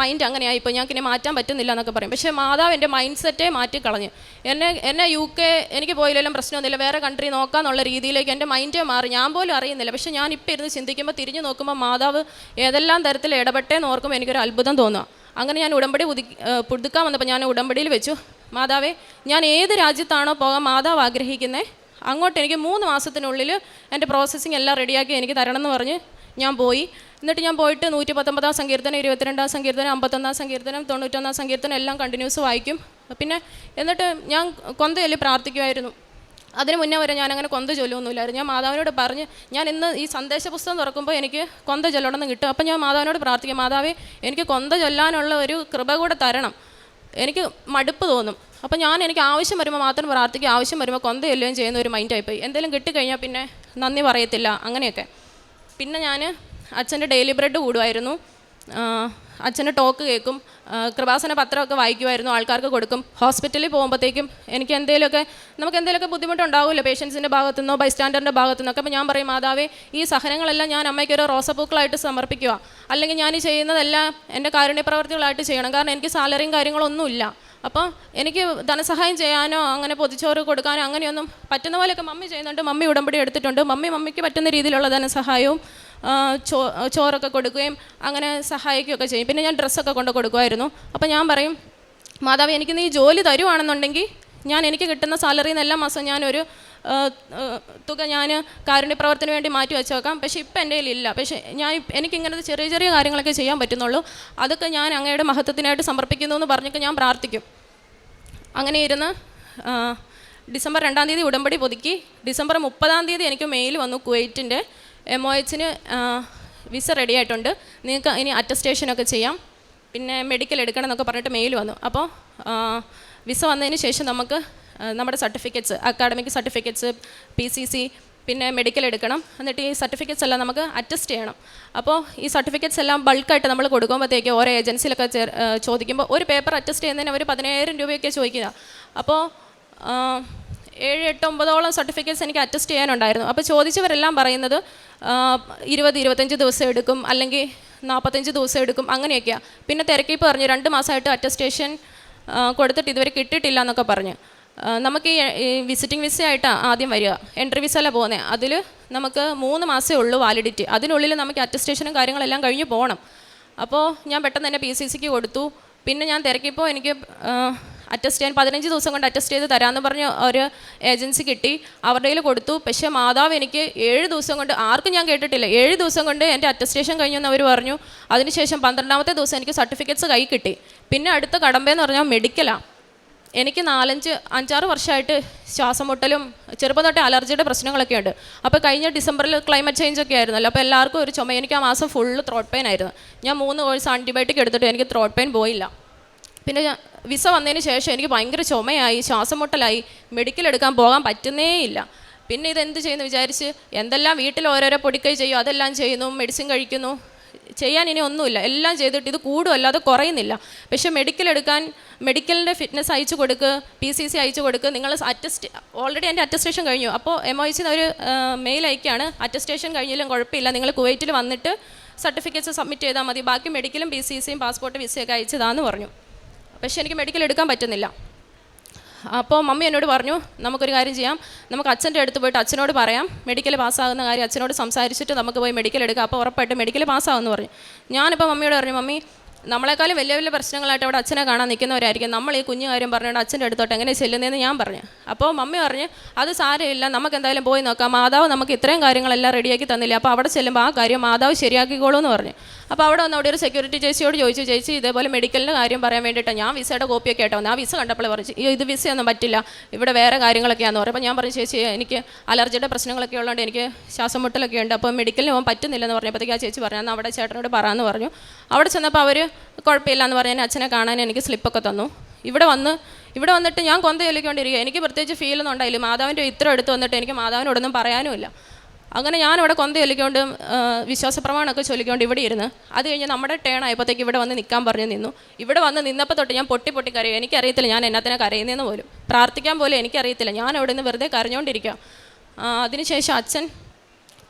മൈൻഡ് അങ്ങനെയായി. ഇപ്പോൾ ഞങ്ങൾക്ക് ഇനി മാറ്റാൻ പറ്റുന്നില്ല എന്നൊക്കെ പറയും. പക്ഷേ മാതാവ് എന്റെ മൈൻഡ് സെറ്റേ മാറ്റി കളഞ്ഞു എന്നെ എന്നെ യു കെ എനിക്ക് പോയില്ലെങ്കിലും പ്രശ്നമൊന്നുമില്ല. വേറെ കൺട്രി നോക്കാന്നുള്ള രീതിയിലേക്ക് എന്റെ മൈൻഡേ മാറി. ഞാൻ പോലും അറിയുന്നില്ല. പക്ഷേ ഞാൻ ഇപ്പോൾ ഇരുന്ന് ചിന്തിക്കുമ്പോൾ തിരിഞ്ഞു നോക്കുമ്പോൾ മാതാവ് ഏതെല്ലാം തരത്തിൽ ഇടപെട്ടേന്ന് ഓർക്കുമ്പോൾ എനിക്കൊരു അത്ഭുതം തോന്നുക അങ്ങനെ ഞാൻ ഉടമ്പടി പുതുക്കി പുതുക്കാൻ വന്നപ്പോൾ ഞാൻ ഉടമ്പടിയിൽ വെച്ചു. മാതാവേ ഞാൻ ഏത് രാജ്യത്താണോ പോകാൻ മാതാവ് ആഗ്രഹിക്കുന്നത് അങ്ങോട്ട് എനിക്ക് മൂന്ന് മാസത്തിനുള്ളിൽ എന്റെ പ്രോസസ്സിങ് എല്ലാം റെഡിയാക്കി എനിക്ക് തരണം എന്ന് പറഞ്ഞ് ഞാൻ പോയി. എന്നിട്ട് ഞാൻ പോയിട്ട് നൂറ്റി പത്തൊമ്പതാം സങ്കീർത്തനം ഇരുപത്തിരണ്ടാം സങ്കീർത്തനം അമ്പത്തൊന്നാം സങ്കീർത്തനം തൊണ്ണൂറ്റൊന്നാം സങ്കീർത്തനം എല്ലാം കണ്ടിന്യൂസ് വായിക്കും. പിന്നെ എന്നിട്ട് ഞാൻ കൊന്തയല്ലി പ്രാർത്ഥിക്കുമായിരുന്നു. അതിന് മുന്നേ വരെ ഞാൻ അങ്ങനെ കൊന്ത ചൊല്ലുമൊന്നുമില്ലായിരുന്നു ഞാൻ മാതാവിനോട് പറഞ്ഞ് ഞാൻ ഇന്ന് ഈ സന്ദേശ പുസ്തകം തുറക്കുമ്പോൾ എനിക്ക് കൊന്ത ചൊല്ലണമെന്ന് കിട്ടും. അപ്പം ഞാൻ മാതാവിനോട് പ്രാർത്ഥിക്കും മാതാവേ എനിക്ക് കൊന്ത ചൊല്ലാനുള്ള ഒരു കൃപ കൂടെ തരണം. എനിക്ക് മടുപ്പ് തോന്നും. അപ്പം ഞാൻ എനിക്ക് ആവശ്യം വരുമ്പോൾ മാത്രം പ്രാർത്ഥിക്കും. ആവശ്യം വരുമ്പോൾ കൊന്തയല്ലോയും ചെയ്യുന്ന ഒരു മൈൻഡ് മൈൻഡായിപ്പോയി എന്തെങ്കിലും കിട്ടിക്കഴിഞ്ഞാൽ പിന്നെ നന്ദി പറയത്തില്ല. അങ്ങനെയൊക്കെ. പിന്നെ ഞാൻ അച്ഛന്റെ ഡെയിലി ബ്രെഡ് കൂടുമായിരുന്നു. അച്ഛന്റെ ടോക്ക് കേൾക്കും. കൃപാസന പത്രമൊക്കെ വായിക്കുമായിരുന്നു. ആൾക്കാർക്ക് കൊടുക്കും. ഹോസ്പിറ്റലിൽ പോകുമ്പോഴത്തേക്കും എനിക്ക് എന്തെങ്കിലുമൊക്കെ നമുക്ക് എന്തെങ്കിലുമൊക്കെ ബുദ്ധിമുട്ടുണ്ടാവുമല്ലോ പേഷ്യൻസിന്റെ ഭാഗത്തു നിന്നോ ബൈസ്റ്റാൻഡറിന്റെ ഭാഗത്തു നിന്നൊക്കെ അപ്പോൾ ഞാൻ പറയും മാതാവേ ഈ സഹനങ്ങളെല്ലാം ഞാൻ അമ്മയ്ക്ക് ഒരു റോസപ്പൂക്കളായിട്ട് സമർപ്പിക്കുക. അല്ലെങ്കിൽ ഞാൻ ചെയ്യുന്നതെല്ലാം എന്റെ കാരുണ്യപ്രവർത്തികളായിട്ട് ചെയ്യണം. കാരണം എനിക്ക് സാലറിയും കാര്യങ്ങളൊന്നുമില്ല. അപ്പോൾ എനിക്ക് ധനസഹായം ചെയ്യാനോ അങ്ങനെ പൊതിച്ചോറ് കൊടുക്കാനോ അങ്ങനെയൊന്നും പറ്റുന്ന പോലെയൊക്കെ മമ്മി ചെയ്യുന്നുണ്ട്. മമ്മി ഉടമ്പടി എടുത്തിട്ടുണ്ട്. മമ്മി മമ്മിക്ക് പറ്റുന്ന രീതിയിലുള്ള ധനസഹായവും ചോ ചോറൊക്കെ കൊടുക്കുകയും അങ്ങനെ സഹായിക്കുകയൊക്കെ ചെയ്യും. പിന്നെ ഞാൻ ഡ്രസ്സൊക്കെ കൊണ്ട് കൊടുക്കുമായിരുന്നു. അപ്പോൾ ഞാൻ പറയും മാതാവ് എനിക്ക് നീ ജോലി തരുവാണെന്നുണ്ടെങ്കിൽ ഞാൻ എനിക്ക് കിട്ടുന്ന സാലറിയിൽ നിന്ന് എല്ലാ മാസം ഞാനൊരു തുക ഞാൻ കാരുണ്യ പ്രവർത്തന വേണ്ടി മാറ്റി വെച്ചേക്കാം. പക്ഷേ ഇപ്പം എന്റെ കയ്യിലില്ല പക്ഷേ ഞാൻ ഇപ്പ- എനിക്ക് ഇങ്ങനത്തെ ചെറിയ ചെറിയ കാര്യങ്ങളൊക്കെ ചെയ്യാൻ പറ്റുന്നുള്ളൂ. അതൊക്കെ ഞാൻ അങ്ങയുടെ മഹത്വത്തിനായിട്ട് സമർപ്പിക്കുന്നു എന്ന് പറഞ്ഞൊക്കെ ഞാൻ പ്രാർത്ഥിക്കും. അങ്ങനെ ഇരുന്ന് ഡിസംബർ രണ്ടാം തീയതി ഉടമ്പടി പുതുക്കി. ഡിസംബർ മുപ്പതാം തീയതി എനിക്ക് മെയിൽ വന്നു കുവൈറ്റിന്റെ. എം ഒ എച്ചിന് വിസ റെഡി ആയിട്ടുണ്ട്. നിങ്ങൾക്ക് ഇനി അറ്റസ്റ്റേഷനൊക്കെ ചെയ്യാം. പിന്നെ മെഡിക്കൽ എടുക്കണം എന്നൊക്കെ പറഞ്ഞിട്ട് മെയിൽ വന്നു. അപ്പോൾ വിസ വന്നതിന് ശേഷം നമുക്ക് നമ്മുടെ certificates academic certificates P C C പിന്നെ മെഡിക്കൽ എടുക്കണം. എന്നിട്ട് ഈ സർട്ടിഫിക്കറ്റ്സ് എല്ലാം നമുക്ക് അറ്റസ്റ്റ് ചെയ്യണം. അപ്പോൾ ഈ സർട്ടിഫിക്കറ്റ്സ് എല്ലാം ബൾക്കായിട്ട് നമ്മൾ കൊടുക്കുമ്പോഴത്തേക്ക് ഓരോ ഏജൻസിയിലൊക്കെ ചോദിക്കുമ്പോൾ ഒരു പേപ്പർ അറ്റസ്റ്റ് ചെയ്യുന്നതിന് അവർ പതിനായിരം രൂപയൊക്കെ ചോദിക്കുക. അപ്പോൾ ഏഴ് എട്ട് ഒമ്പതോളം സർട്ടിഫിക്കറ്റ്സ് എനിക്ക് അറ്റസ്റ്റ് ചെയ്യാനുണ്ടായിരുന്നു. അപ്പോൾ ചോദിച്ചവരെല്ലാം പറയുന്നത് ഇരുപത് ഇരുപത്തഞ്ച് ദിവസം എടുക്കും അല്ലെങ്കിൽ നാൽപ്പത്തഞ്ച് ദിവസം എടുക്കും അങ്ങനെയൊക്കെയാണ് പിന്നെ തിരക്കിപ്പ് പറഞ്ഞു രണ്ട് മാസമായിട്ട് അറ്റസ്റ്റേഷൻ കൊടുത്തിട്ട് ഇതുവരെ കിട്ടിയിട്ടില്ല എന്നൊക്കെ പറഞ്ഞു. നമുക്ക് ഈ വിസിറ്റിംഗ് വിസ ആയിട്ടാണ് ആദ്യം വരിക. എൻട്രി വിസയില പോകുന്നത് അതിൽ നമുക്ക് മൂന്ന് മാസമേ ഉള്ളൂ വാലിഡിറ്റി അതിനുള്ളിൽ നമുക്ക് അറ്റസ്റ്റേഷനും കാര്യങ്ങളെല്ലാം കഴിഞ്ഞ് പോകണം അപ്പോൾ ഞാൻ പെട്ടെന്ന് തന്നെ പി സി സിക്ക് കൊടുത്തു. പിന്നെ ഞാൻ തിരക്കിയപ്പോൾ എനിക്ക് അറ്റസ്റ്റ് ചെയ്യാൻ പതിനഞ്ച് ദിവസം കൊണ്ട് അറ്റസ്റ്റ് ചെയ്ത് തരാമെന്ന് പറഞ്ഞ് ഒരു ഏജൻസി കിട്ടി. അവരുടെ കയ്യിൽ കൊടുത്തു. പക്ഷേ മാതാവ് എനിക്ക് ഏഴ് ദിവസം കൊണ്ട് ആർക്കും ഞാൻ കേട്ടിട്ടില്ല. ഏഴ് ദിവസം കൊണ്ട് എന്റെ അറ്റസ്റ്റേഷൻ കഴിഞ്ഞു എന്ന് അവർ പറഞ്ഞു. അതിനുശേഷം പന്ത്രണ്ടാമത്തെ ദിവസം എനിക്ക് സർട്ടിഫിക്കറ്റ്സ് കൈ കിട്ടി. പിന്നെ അടുത്ത കടമ്പയെന്ന് പറഞ്ഞാൽ മെഡിക്കലാണ് എനിക്ക് നാലഞ്ച് അഞ്ചാറ് വർഷമായിട്ട് ശ്വാസം മുട്ടലും ചെറുപ്പം തൊട്ടേ അലർജിയുടെ പ്രശ്നങ്ങളൊക്കെ ഉണ്ട്. അപ്പോൾ കഴിഞ്ഞ ഡിസംബറിൽ ക്ലൈമറ്റ് ചേഞ്ച് ഒക്കെ ആയിരുന്നല്ലോ. അപ്പോൾ എല്ലാവർക്കും ഒരു ചുമ. എനിക്ക് ആ മാസം ഫുള്ള് ത്രോട്ട് പെയിൻ ആയിരുന്നു. ഞാൻ മൂന്ന് കോഴ്സ് ആന്റിബയോട്ടിക് എടുത്തിട്ട് എനിക്ക് ത്രോട്ട് പെയിൻ പോയില്ല. പിന്നെ ഞാൻ വിസ വന്നതിന് ശേഷം എനിക്ക് ഭയങ്കര ചുമയായി ശ്വാസം മുട്ടലായി മെഡിക്കൽ എടുക്കാൻ പോകാൻ പറ്റുന്നേ ഇല്ല. പിന്നെ ഇതെന്ത് ചെയ്യുന്നു വിചാരിച്ച് എന്തെല്ലാം വീട്ടിൽ ഓരോരോ പൊടിക്കൈ ചെയ്യും അതെല്ലാം ചെയ്യുന്നു മെഡിസിൻ കഴിക്കുന്നു. ചെയ്യാൻ ഇനി ഒന്നുമില്ല. എല്ലാം ചെയ്തിട്ട് ഇത് കൂടുമല്ലാതെ കുറയുന്നില്ല. പക്ഷേ മെഡിക്കൽ എടുക്കാൻ മെഡിക്കലിന്റെ ഫിറ്റ്നസ് അയച്ചു കൊടുക്കുക പി സി സി അയച്ചു കൊടുക്കുക നിങ്ങൾ അറ്റസ്റ്റ് ഓൾറെഡി എന്റെ അറ്റസ്റ്റേഷൻ കഴിഞ്ഞു. അപ്പോൾ എം ഒ എച്ചിന് ഒരു മെയിൽ അയക്കുകയാണ് അറ്റസ്റ്റേഷൻ കഴിഞ്ഞാലും കുഴപ്പമില്ല. നിങ്ങൾ കുവൈറ്റിൽ വന്നിട്ട് സർട്ടിഫിക്കറ്റ്സ് സബ്മിറ്റ് ചെയ്താൽ മതി. ബാക്കി മെഡിക്കലും പി സി സിയും പാസ്പോർട്ട് വിസയൊക്കെ അയച്ചതാന്ന് പറഞ്ഞു. പക്ഷേ എനിക്ക് മെഡിക്കൽ എടുക്കാൻ പറ്റുന്നില്ല. അപ്പോൾ മമ്മി എന്നോട് പറഞ്ഞു നമുക്കൊരു കാര്യം ചെയ്യാം. നമുക്ക് അച്ഛന്റെ അടുത്ത് പോയിട്ട് അച്ഛനോട് പറയാം. മെഡിക്കൽ പാസ്സാകുന്ന കാര്യം അച്ഛനോട് സംസാരിച്ചിട്ട് നമുക്ക് പോയി മെഡിക്കൽ എടുക്കാം. അപ്പോൾ ഉറപ്പായിട്ട് മെഡിക്കൽ പാസ്സാകുമെന്ന് പറഞ്ഞു. ഞാനിപ്പോൾ മമ്മിയോട് പറഞ്ഞു മമ്മി നമ്മളെക്കാളും വലിയ വലിയ പ്രശ്നങ്ങളായിട്ട് അവിടെ അച്ഛനെ കാണാൻ നിൽക്കുന്നവരായിരിക്കും. നമ്മൾ ഈ കുഞ്ഞു കാര്യം പറഞ്ഞുകൊണ്ട് അച്ഛന്റെ അടുത്തോട്ട് എങ്ങനെ ചെല്ലുന്നതെന്ന് ഞാൻ പറഞ്ഞു. അപ്പോൾ മമ്മി പറഞ്ഞ് അത് സാരമില്ല നമുക്ക് എന്തായാലും പോയി നോക്കാം. മാതാവ് നമുക്ക് ഇത്രയും കാര്യങ്ങളെല്ലാം റെഡിയാക്കി തന്നില്ല. അപ്പോൾ അവിടെ ചെല്ലുമ്പോൾ ആ കാര്യം മാതാവ് ശരിയാക്കിക്കോളൂ എന്ന് പറഞ്ഞു. അപ്പോൾ അവിടെ വന്ന് അവിടെ ഒരു സെക്യൂരിറ്റി ചേച്ചിയോട് ചോദിച്ചു ചേച്ചി ഇതേപോലെ മെഡിക്കലിന്റെ കാര്യം പറയാൻ വേണ്ടിയിട്ടാണ് ഞാൻ വിസയുടെ കോപ്പിയൊക്കെ ആയിട്ട് വന്നത്. ആ വിസ കണ്ടപ്പോൾ പറഞ്ഞു "അയ്യോ, ഇത് വിസയൊന്നും പറ്റില്ല. ഇവിടെ വേറെ കാര്യങ്ങളൊക്കെയാണെന്ന് പറയും അപ്പോൾ ഞാൻ പറഞ്ഞു ചേച്ചി എനിക്ക് അലർജിയുടെ പ്രശ്നങ്ങളൊക്കെ ഉള്ളതുകൊണ്ട് എനിക്ക് ശ്വാസം മുട്ടലൊക്കെ ഉണ്ട്. അപ്പോൾ മെഡിക്കലിന് പോകാൻ പറ്റുന്നില്ലെന്ന് പറഞ്ഞപ്പോഴത്തേക്ക് ആ ചേച്ചി പറഞ്ഞു അന്ന് അവിടെ ചേട്ടനോട് പറയാമെന്ന് പറഞ്ഞു. അവിടെ ചെന്നപ്പോൾ അവർ കുഴപ്പമില്ല എന്ന് പറഞ്ഞാൽ അച്ഛനെ കാണാൻ എനിക്ക് സ്ലിപ്പൊക്കെ തന്നു. ഇവിടെ വന്ന് ഇവിടെ വന്നിട്ട് ഞാൻ കൊന്ത ചൊല്ലിക്കൊണ്ടിരിക്കുക എനിക്ക് പ്രത്യേകിച്ച് ഒന്നും ഉണ്ടായില്ല. മാതാവിന്റെ ഇത്ര എടുത്ത് വന്നിട്ട് എനിക്ക് മാതാവിനോടൊന്നും പറയാനുമില്ല. അങ്ങനെ ഞാനിവിടെ കൊന്ത ചൊല്ലിക്കൊണ്ട് വിശ്വാസപ്രമാണമൊക്കെ ചൊല്ലിക്കൊണ്ട് ഇവിടെ ഇരുന്ന് അത് കഴിഞ്ഞ് നമ്മുടെ ടേൺ ആയപ്പോഴത്തേക്ക് ഇവിടെ വന്ന് നിൽക്കാൻ പറഞ്ഞു നിന്നു. ഇവിടെ വന്ന് നിന്നപ്പോൾ തൊട്ട് ഞാൻ പൊട്ടി പൊട്ടി കരയും. എനിക്കറിയത്തില്ല ഞാൻ എന്നാത്തിനെ കരയുന്നതെന്ന് പോലും. പ്രാർത്ഥിക്കാൻ പോലും എനിക്കറിയത്തില്ല. ഞാൻ അവിടെ നിന്ന് വെറുതെ കരഞ്ഞുകൊണ്ടിരിക്കുക അതിനുശേഷം അച്ഛൻ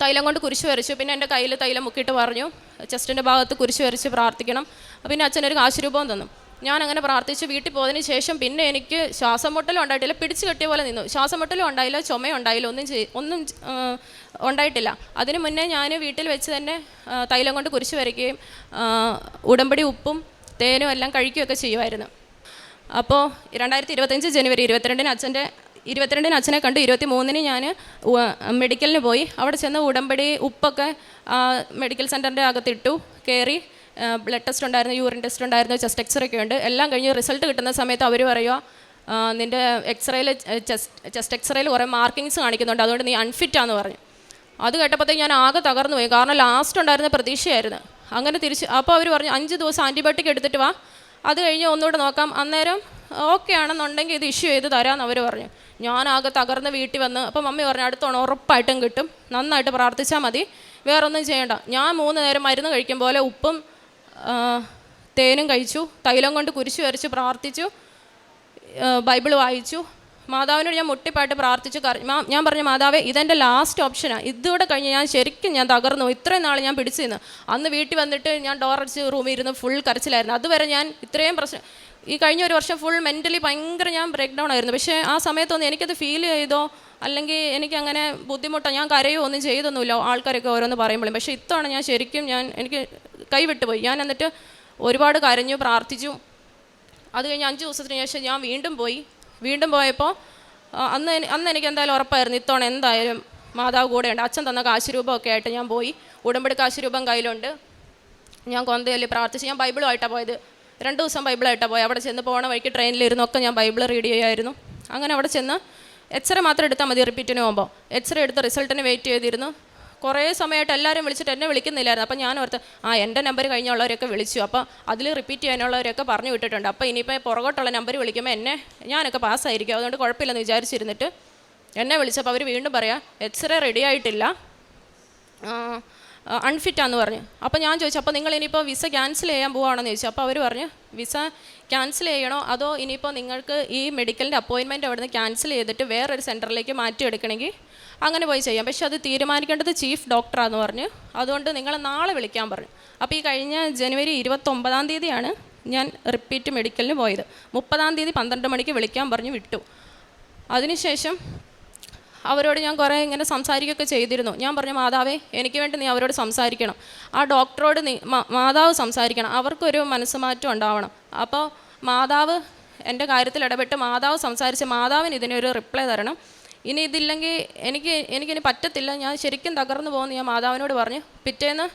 തൈലം കൊണ്ട് കുരിശ് വരച്ചു. പിന്നെ എന്റെ കയ്യിൽ തൈലം മുക്കിയിട്ട് പറഞ്ഞു. ചെസ്റ്റിന്റെ ഭാഗത്ത് കുരിശ് വരച്ച് പ്രാർത്ഥിക്കണം. പിന്നെ ഒരു കാശുരൂപം തന്നു. ഞാൻ അങ്ങനെ പ്രാർത്ഥിച്ച് വീട്ടിൽ പോയതിന് ശേഷം പിന്നെ എനിക്ക് ശ്വാസം മുട്ടലും ഉണ്ടായിട്ടില്ല. പിടിച്ച് കെട്ടിയ പോലെ നിന്നു. ശ്വാസം മുട്ടലും ഉണ്ടായില്ല ചുമ ഉണ്ടായില്ല ഒന്നും ചെയ് ഒന്നും ഉണ്ടായിട്ടില്ല. അതിന് മുന്നേ ഞാൻ വീട്ടിൽ വെച്ച് തന്നെ തൈലം കൊണ്ട് കുരിശ് വരയ്ക്കുകയും ഉടമ്പടി ഉപ്പും തേനും എല്ലാം കഴിക്കുകയൊക്കെ ചെയ്യുമായിരുന്നു. അപ്പോൾ രണ്ടായിരത്തി ഇരുപത്തഞ്ച് ജനുവരി ഇരുപത്തിരണ്ടിന് അച്ഛന്റെ ഇരുപത്തിരണ്ടിന് അച്ഛനെ കണ്ടു ഇരുപത്തി മൂന്നിന് ഞാൻ മെഡിക്കലിന് പോയി. അവിടെ ചെന്ന് ഉടമ്പടി ഉപ്പൊക്കെ മെഡിക്കൽ സെന്ററിന്റെ അകത്തിട്ടു കയറി ബ്ലഡ് ടെസ്റ്റ് ഉണ്ടായിരുന്നു യൂറിൻ ടെസ്റ്റ് ഉണ്ടായിരുന്നു ചെസ്റ്റ് എക്സ്റേ ഉണ്ട്. എല്ലാം കഴിഞ്ഞ് റിസൾട്ട് കിട്ടുന്ന സമയത്ത് അവർ പറയുക നിന്റെ എക്സ്റേയിൽ ചെസ്റ്റ് ചെസ്റ്റ് എക്സ്റേയിൽ കുറേ മാർക്കിങ്സ് കാണിക്കുന്നുണ്ട് അതുകൊണ്ട് നീ അൺഫിറ്റാന്ന് പറഞ്ഞു. അത് കേട്ടപ്പോഴത്തേക്ക് ഞാൻ ആകെ തകർന്നു പോയി. കാരണം ലാസ്റ്റ് ഉണ്ടായിരുന്ന പ്രതീക്ഷയായിരുന്നു. അങ്ങനെ തിരിച്ച് അപ്പോൾ അവർ പറഞ്ഞു അഞ്ച് ദിവസം ആന്റിബയോട്ടിക് എടുത്തിട്ട് വാ. അത് കഴിഞ്ഞ് ഒന്നുകൂടെ നോക്കാം. അന്നേരം ഓക്കെ ആണെന്നുണ്ടെങ്കിൽ ഇത് ഇഷ്യൂ ചെയ്ത് തരാമെന്ന് അവർ പറഞ്ഞു. ഞാൻ ആകെ തകർന്ന് വീട്ടിൽ വന്ന് അപ്പോൾ മമ്മി പറഞ്ഞു അടുത്തോണം ഉറപ്പായിട്ടും കിട്ടും. നന്നായിട്ട് പ്രാർത്ഥിച്ചാൽ മതി. വേറൊന്നും ചെയ്യണ്ട. ഞാൻ മൂന്ന് നേരം മരുന്ന് കഴിക്കും പോലെ ഉപ്പും തേനും കഴിച്ചു തൈലം കൊണ്ട് കുരിശു വരച്ച് പ്രാർത്ഥിച്ചു ബൈബിൾ വായിച്ചു. മാതാവിനോട് ഞാൻ മുട്ടിപ്പായിട്ട് പ്രാർത്ഥിച്ചു. ഞാൻ പറഞ്ഞു മാതാവേ ഇതെന്റെ ലാസ്റ്റ് ഓപ്ഷനാണ് ഇതുകൂടെ കഴിഞ്ഞ് ഞാൻ ശരിക്കും ഞാൻ തകർന്നു. ഇത്രയും നാൾ ഞാൻ പിടിച്ചിരുന്നു. അന്ന് വീട്ടിൽ വന്നിട്ട് ഞാൻ ഡോറടിച്ച് റൂമിൽ ഇരുന്ന് ഫുൾ കരച്ചിലായിരുന്നു. അതുവരെ ഞാൻ ഇത്രയും പ്രശ്നം ഈ കഴിഞ്ഞ ഒരു വർഷം ഫുൾ മെന്റലി ഭയങ്കര ഞാൻ ബ്രേക്ക് ഡൗൺ ആയിരുന്നു. പക്ഷേ ആ സമയത്തൊന്നും എനിക്കത് ഫീൽ ചെയ്തോ അല്ലെങ്കിൽ എനിക്ക് അങ്ങനെ ബുദ്ധിമുട്ടോ ഞാൻ കരയോ ഒന്നും ചെയ്തൊന്നുമില്ല ആൾക്കാരൊക്കെ ഓരോന്ന് പറയുമ്പോഴും. പക്ഷേ ഇത്തവണ ഞാൻ ശരിക്കും ഞാൻ എനിക്ക് കൈവിട്ടുപോയി ഞാൻ എന്നിട്ട് ഒരുപാട് കരഞ്ഞു പ്രാർത്ഥിച്ചു. അത് കഴിഞ്ഞ് അഞ്ച് ദിവസത്തിന് ശേഷം ഞാൻ വീണ്ടും പോയി. വീണ്ടും പോയപ്പോൾ അന്ന് അന്ന് എനിക്ക് എന്തായാലും ഉറപ്പായിരുന്നു ഇത്തവണ എന്തായാലും മാതാവ് കൂടെ ഉണ്ട് അച്ഛൻ തന്ന കാശുരൂപമൊക്കെ ആയിട്ട് ഞാൻ പോയി. ഉടമ്പടി കാശുരൂപം കയ്യിലുണ്ട്. ഞാൻ കൊന്തയല്ലേ പ്രാർത്ഥിച്ച്. ഞാൻ ബൈബിളുമായിട്ടാണ് പോയത്. രണ്ട് ദിവസം ബൈബിളായിട്ടാണ് പോയത് അവിടെ ചെന്ന് പോണ വഴിക്ക് ട്രെയിനിലിരുന്നൊക്കെ ഞാൻ ബൈബിൾ റീഡ് ചെയ്യുമായിരുന്നു അങ്ങനെ അവിടെ ചെന്ന് എക്സ്റേ മാത്രം എടുത്താൽ മതി റിപ്പീറ്റിന് പോകുമ്പോൾ എക്സ്റേ എടുത്ത് റിസൾട്ടിന് വെയിറ്റ് ചെയ്തിരുന്നു. കുറേ സമയമായിട്ട് എല്ലാവരും വിളിച്ചിട്ട് എന്നെ വിളിക്കുന്നില്ലായിരുന്നു. അപ്പോൾ ഞാൻ ഓർത്ത് ആ എന്റെ നമ്പർ കഴിഞ്ഞുള്ളവരൊക്കെ വിളിച്ചു. അപ്പോൾ അതിൽ റിപ്പീറ്റ് ചെയ്യാനുള്ളവരൊക്കെ പറഞ്ഞു വിട്ടിട്ടുണ്ട്. അപ്പോൾ ഇനിയിപ്പോൾ പുറകോട്ടുള്ള നമ്പർ വിളിക്കുമ്പോൾ എന്നെ ഞാനൊക്കെ പാസ്സായിരിക്കും. അതുകൊണ്ട് കുഴപ്പമില്ലെന്ന് വിചാരിച്ചിരുന്നിട്ട് എന്നെ വിളിച്ചപ്പോൾ അവർ വീണ്ടും പറയാം എക്സ്റേ റെഡി ആയിട്ടില്ല. അൺഫിറ്റാന്ന് പറഞ്ഞു. അപ്പോൾ ഞാൻ ചോദിച്ചു അപ്പോൾ നിങ്ങൾ ഇനിയിപ്പോൾ വിസ ക്യാൻസൽ ചെയ്യാൻ പോവുകയാണെന്ന് ചോദിച്ചു. അപ്പോൾ അവർ പറഞ്ഞു വിസ ക്യാൻസൽ ചെയ്യണോ? അതോ ഇനിയിപ്പോൾ നിങ്ങൾക്ക് ഈ മെഡിക്കലിന്റെ അപ്പോയിൻമെന്റ് അവിടുന്ന് ക്യാൻസൽ ചെയ്തിട്ട് വേറൊരു സെന്ററിലേക്ക് മാറ്റിയെടുക്കണമെങ്കിൽ അങ്ങനെ പോയി ചെയ്യാം. പക്ഷേ അത് തീരുമാനിക്കേണ്ടത് ചീഫ് ഡോക്ടറാന്ന് പറഞ്ഞു. അതുകൊണ്ട് നിങ്ങൾ നാളെ വിളിക്കാൻ പറഞ്ഞു. അപ്പോൾ ഈ കഴിഞ്ഞ ജനുവരി ഇരുപത്തൊമ്പതാം തീയതിയാണ് ഞാൻ റിപ്പീറ്റ് മെഡിക്കലിന് പോയത്. മുപ്പതാം തീയതി പന്ത്രണ്ട് മണിക്ക് വിളിക്കാൻ പറഞ്ഞു വിട്ടു. അതിനുശേഷം അവരോട് ഞാൻ കുറേ ഇങ്ങനെ സംസാരിക്കുകയൊക്കെ ചെയ്തിരുന്നു. ഞാൻ പറഞ്ഞു മാതാവേ എനിക്ക് വേണ്ടി നീ അവരോട് സംസാരിക്കണം. ആ ഡോക്ടറോട് നീ മാതാവ് സംസാരിക്കണം. അവർക്കൊരു മനസ്സുമാറ്റം ഉണ്ടാവണം. അപ്പോൾ മാതാവ് എന്റെ കാര്യത്തിൽ ഇടപെട്ട് മാതാവ് സംസാരിച്ച് മാതാവിന് ഇതിനൊരു റിപ്ലൈ തരണം. ഇനി ഇതില്ലെങ്കിൽ എനിക്ക് എനിക്കിനി പറ്റത്തില്ല. ഞാൻ ശരിക്കും തകർന്നു പോകുമെന്ന് ഞാൻ മാതാവിനോട് പറഞ്ഞു. പിറ്റേന്ന്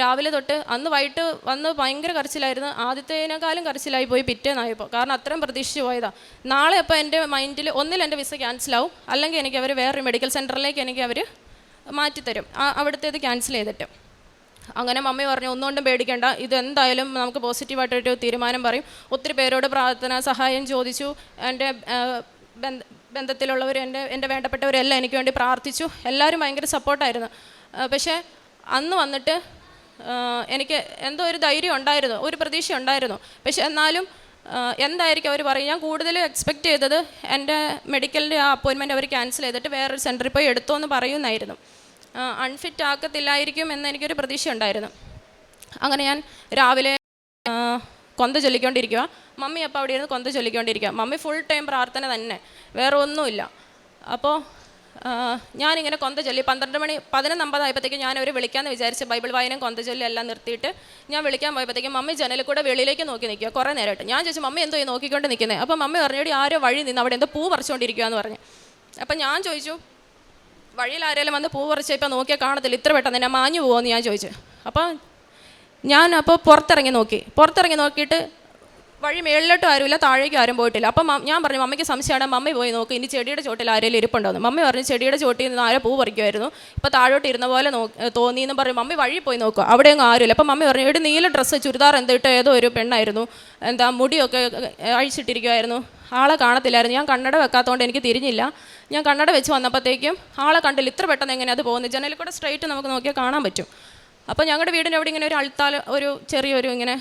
രാവിലെ തൊട്ട് അന്ന് വൈകിട്ട് വന്ന് ഭയങ്കര കരച്ചിലായിരുന്നു. ആദ്യത്തേനേക്കാളും കരച്ചിലായി പോയി പിറ്റേന്നായപ്പോൾ. കാരണം അത്രയും പ്രതീക്ഷിച്ച് പോയതാണ് നാളെ അപ്പോൾ എന്റെ മൈൻഡിൽ ഒന്നിൽ എന്റെ വിസ ക്യാൻസലാവും അല്ലെങ്കിൽ എനിക്ക് അവർ വേറൊരു മെഡിക്കൽ സെന്ററിലേക്ക് എനിക്ക് അവർ മാറ്റിത്തരും. അവിടുത്തേത് ക്യാൻസൽ ചെയ്തിട്ട്. അങ്ങനെ മമ്മി പറഞ്ഞു ഒന്നുകൊണ്ടും പേടിക്കേണ്ട. ഇത് എന്തായാലും നമുക്ക് പോസിറ്റീവായിട്ടൊരു തീരുമാനം പറയും. ഒത്തിരി പേരോട് പ്രാർത്ഥന സഹായം ചോദിച്ചു. എന്റെ ബന്ധത്തിലുള്ളവർ എന്റെ എന്റെ വേണ്ടപ്പെട്ടവരെല്ലാം എനിക്ക് വേണ്ടി പ്രാർത്ഥിച്ചു. എല്ലാവരും ഭയങ്കര സപ്പോർട്ടായിരുന്നു പക്ഷേ അന്ന് വന്നിട്ട് എനിക്ക് എന്തോ ഒരു ധൈര്യം ഉണ്ടായിരുന്നു ഒരു പ്രതീക്ഷ ഉണ്ടായിരുന്നു. പക്ഷെ എന്നാലും എന്തായിരിക്കും അവർ പറയും? ഞാൻ കൂടുതൽ എക്സ്പെക്റ്റ് ചെയ്തത് എന്റെ മെഡിക്കലിന്റെ ആ അപ്പോയിൻമെന്റ് അവർ ക്യാൻസൽ ചെയ്തിട്ട് വേറൊരു സെന്ററിൽ പോയി എടുത്തോ എന്ന് പറയുന്നായിരുന്നു അൺഫിറ്റ് ആക്കത്തില്ലായിരിക്കും എന്ന് എനിക്കൊരു പ്രതീക്ഷ ഉണ്ടായിരുന്നു. അങ്ങനെ ഞാൻ രാവിലെ കൊന്ത ചൊല്ലിക്കൊണ്ടിരിക്കുക മമ്മി അപ്പോൾ അവിടെ ഇരുന്ന് കൊന്ത ചൊല്ലിക്കൊണ്ടിരിക്കുക മമ്മി ഫുൾ ടൈം പ്രാർത്ഥന തന്നെ. വേറെ ഒന്നുമില്ല. അപ്പോൾ ഞാനിങ്ങനെ കൊന്ത ചൊല്ലി. പന്ത്രണ്ട് മണി പതിനൊന്നമ്പതായപ്പോഴത്തേക്കും ഞാൻ അവർ വിളിക്കാമെന്ന് വിചാരിച്ച് ബൈബിൾ വായനയും കൊന്ത ചൊല്ലി എല്ലാം നിർത്തിയിട്ട് ഞാൻ വിളിക്കാൻ പോയപ്പോഴത്തേക്കും മമ്മി ജനലിൽ കൂടെ വെളിയിലേക്ക് നോക്കി നിൽക്കുക. കുറേ നേരമായിട്ട്. ഞാൻ ചോദിച്ചു മമ്മി എന്തോ ഈ നോക്കിക്കൊണ്ട് നിൽക്കുന്നത് അപ്പോൾ മമ്മി പറഞ്ഞോടി ആരോ വഴി നിന്ന് അവിടെ എന്തോ പൂ പറിച്ചുകൊണ്ടിരിക്കുക എന്ന് പറഞ്ഞു. അപ്പം ഞാൻ ചോദിച്ചു വഴിയിൽ ആരെങ്കിലും വന്ന് പൂ പറിച്ച് ഇപ്പം നോക്കിയാൽ കാണത്തില്ല. ഇത്ര പെട്ടെന്ന് എന്നെ മാഞ്ഞു പോകുമെന്ന് ഞാൻ ചോദിച്ചു. അപ്പോൾ ഞാൻ അപ്പോൾ പുറത്തിറങ്ങി നോക്കി. പുറത്തിറങ്ങി നോക്കിയിട്ട് വഴി മേളിലോട്ട് ആരുമില്ല താഴേക്കും ആരും പോയിട്ടില്ല. അപ്പം ഞാൻ പറഞ്ഞു മമ്മയ്ക്ക് സംശയമാണ്. മമ്മി പോയി നോക്കി. ഇനി ചെടിയുടെ ചോട്ടിൽ ആരെങ്കിലും ഇരിപ്പുണ്ടോന്ന്. മമ്മി പറഞ്ഞു ചെടിയുടെ ചോട്ടിൽ നിന്ന് ആരെ പൂ പറിക്കുമായിരുന്നു ഇപ്പോൾ താഴോട്ട് ഇരുന്ന പോലെ തോന്നി എന്ന് പറഞ്ഞു. മമ്മി വഴി പോയി നോക്കുക അവിടെയൊന്നും ആരുമില്ല. അപ്പം മമ്മി പറഞ്ഞു ഇവിടെ നീല ഡ്രസ്സ് ചുരിദാർ എന്തിട്ട് ഏതോ ഒരു പെണ്ണായിരുന്നു. എന്താ മുടിയൊക്കെ അഴിച്ചിട്ടിരിക്കുമായിരുന്നു ആളെ കാണത്തില്ലായിരുന്നു. ഞാൻ കണ്ണട വെക്കാത്തതുകൊണ്ട് എനിക്ക് തിരിഞ്ഞില്ല. ഞാൻ കണ്ണട വെച്ച് വന്നപ്പോഴത്തേക്കും ആളെ കണ്ടില്ല. ഇത്ര പെട്ടെന്ന് എങ്ങനെ അത് പോകുന്നത്? ജനലിൽ കൂടെ സ്ട്രൈറ്റ് നമുക്ക് നോക്കിയാൽ കാണാൻ പറ്റും. അപ്പോൾ ഞങ്ങളുടെ വീടിന്റെ അവിടെ ഇങ്ങനെ ഒരു അൾത്താൽ ഒരു ചെറിയൊരു ഇങ്ങനെ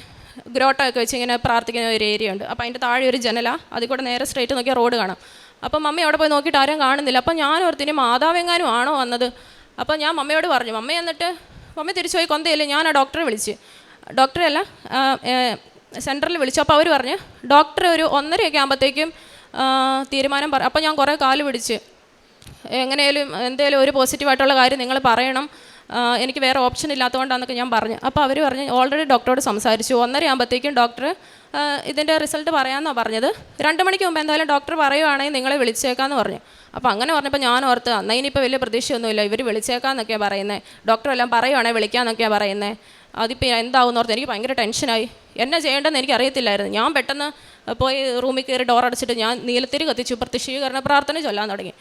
ഗ്രോട്ടോ ഒക്കെ വെച്ച് ഇങ്ങനെ പ്രാർത്ഥിക്കുന്ന ഒരു ഏരിയ ഉണ്ട്. അപ്പോൾ അതിന്റെ താഴെ ഒരു ജനല അതിൽ കൂടെ നേരെ സ്ട്രേറ്റ് നോക്കിയാൽ റോഡ് കാണാം. അപ്പം മമ്മി അവിടെ പോയി നോക്കിയിട്ട് ആരും കാണുന്നില്ല. അപ്പം ഞാൻ ഓർത്തിന് മാതാവെങ്ങാനും ആണോ വന്നത്? അപ്പോൾ ഞാൻ മമ്മയോട് പറഞ്ഞു മമ്മ എന്നിട്ട് മമ്മി തിരിച്ചു പോയി കൊന്തയില്ലേ? ഞാൻ ആ ഡോക്ടറെ വിളിച്ച്. ഡോക്ടറെ അല്ല സെന്ററിൽ വിളിച്ചു. അപ്പോൾ അവർ പറഞ്ഞ് ഡോക്ടർ ഒരു ഒന്നരയൊക്കെ ആകുമ്പോഴത്തേക്കും തീരുമാനം പറ. അപ്പോൾ ഞാൻ കുറേ കാൽ പിടിച്ച് എങ്ങനെയാലും എന്തേലും ഒരു പോസിറ്റീവായിട്ടുള്ള കാര്യം നിങ്ങൾ പറയണം. എനിക്ക് വേറെ ഓപ്ഷൻ ഇല്ലാത്തതുകൊണ്ടാണെന്നൊക്കെ ഞാൻ പറഞ്ഞു. അപ്പോൾ അവർ പറഞ്ഞു ഓൾറെഡി ഡോക്ടറോട് സംസാരിച്ചു. ഒന്നര ആകുമ്പോഴത്തേക്കും ഡോക്ടർ ഇതിന്റെ റിസൾട്ട് പറയാമെന്നാണ് പറഞ്ഞത്. രണ്ട് മണിക്ക് മുമ്പ് എന്തായാലും ഡോക്ടർ പറയുവാണെങ്കിൽ നിങ്ങളെ വിളിച്ചേക്കാമെന്ന് പറഞ്ഞു. അപ്പോൾ അങ്ങനെ പറഞ്ഞപ്പോൾ ഞാൻ ഓർത്ത് എന്നാൽ ഇനിയിപ്പോൾ വലിയ പ്രതീക്ഷയൊന്നുമില്ല. ഇവർ വിളിച്ചേക്കാമെന്നൊക്കെയാണ് പറയുന്നത് ഡോക്ടർ എല്ലാം പറയുവാണെങ്കിൽ വിളിക്കാമെന്നൊക്കെയാണ് പറയുന്നത് അതിപ്പോൾ എന്താവും ഓർത്ത് എനിക്ക് ഭയങ്കര ടെൻഷനായി. എന്നെ ചെയ്യേണ്ടതെന്ന് എനിക്ക് അറിയത്തില്ലായിരുന്നു ഞാൻ പെട്ടെന്ന് പോയി റൂമിൽ കയറി ഡോർ അടച്ചിട്ട് ഞാൻ നീലത്തിരി കത്തിച്ചു. പ്രത്യക്ഷീകരണ പ്രാർത്ഥന ചൊല്ലാൻ തുടങ്ങി.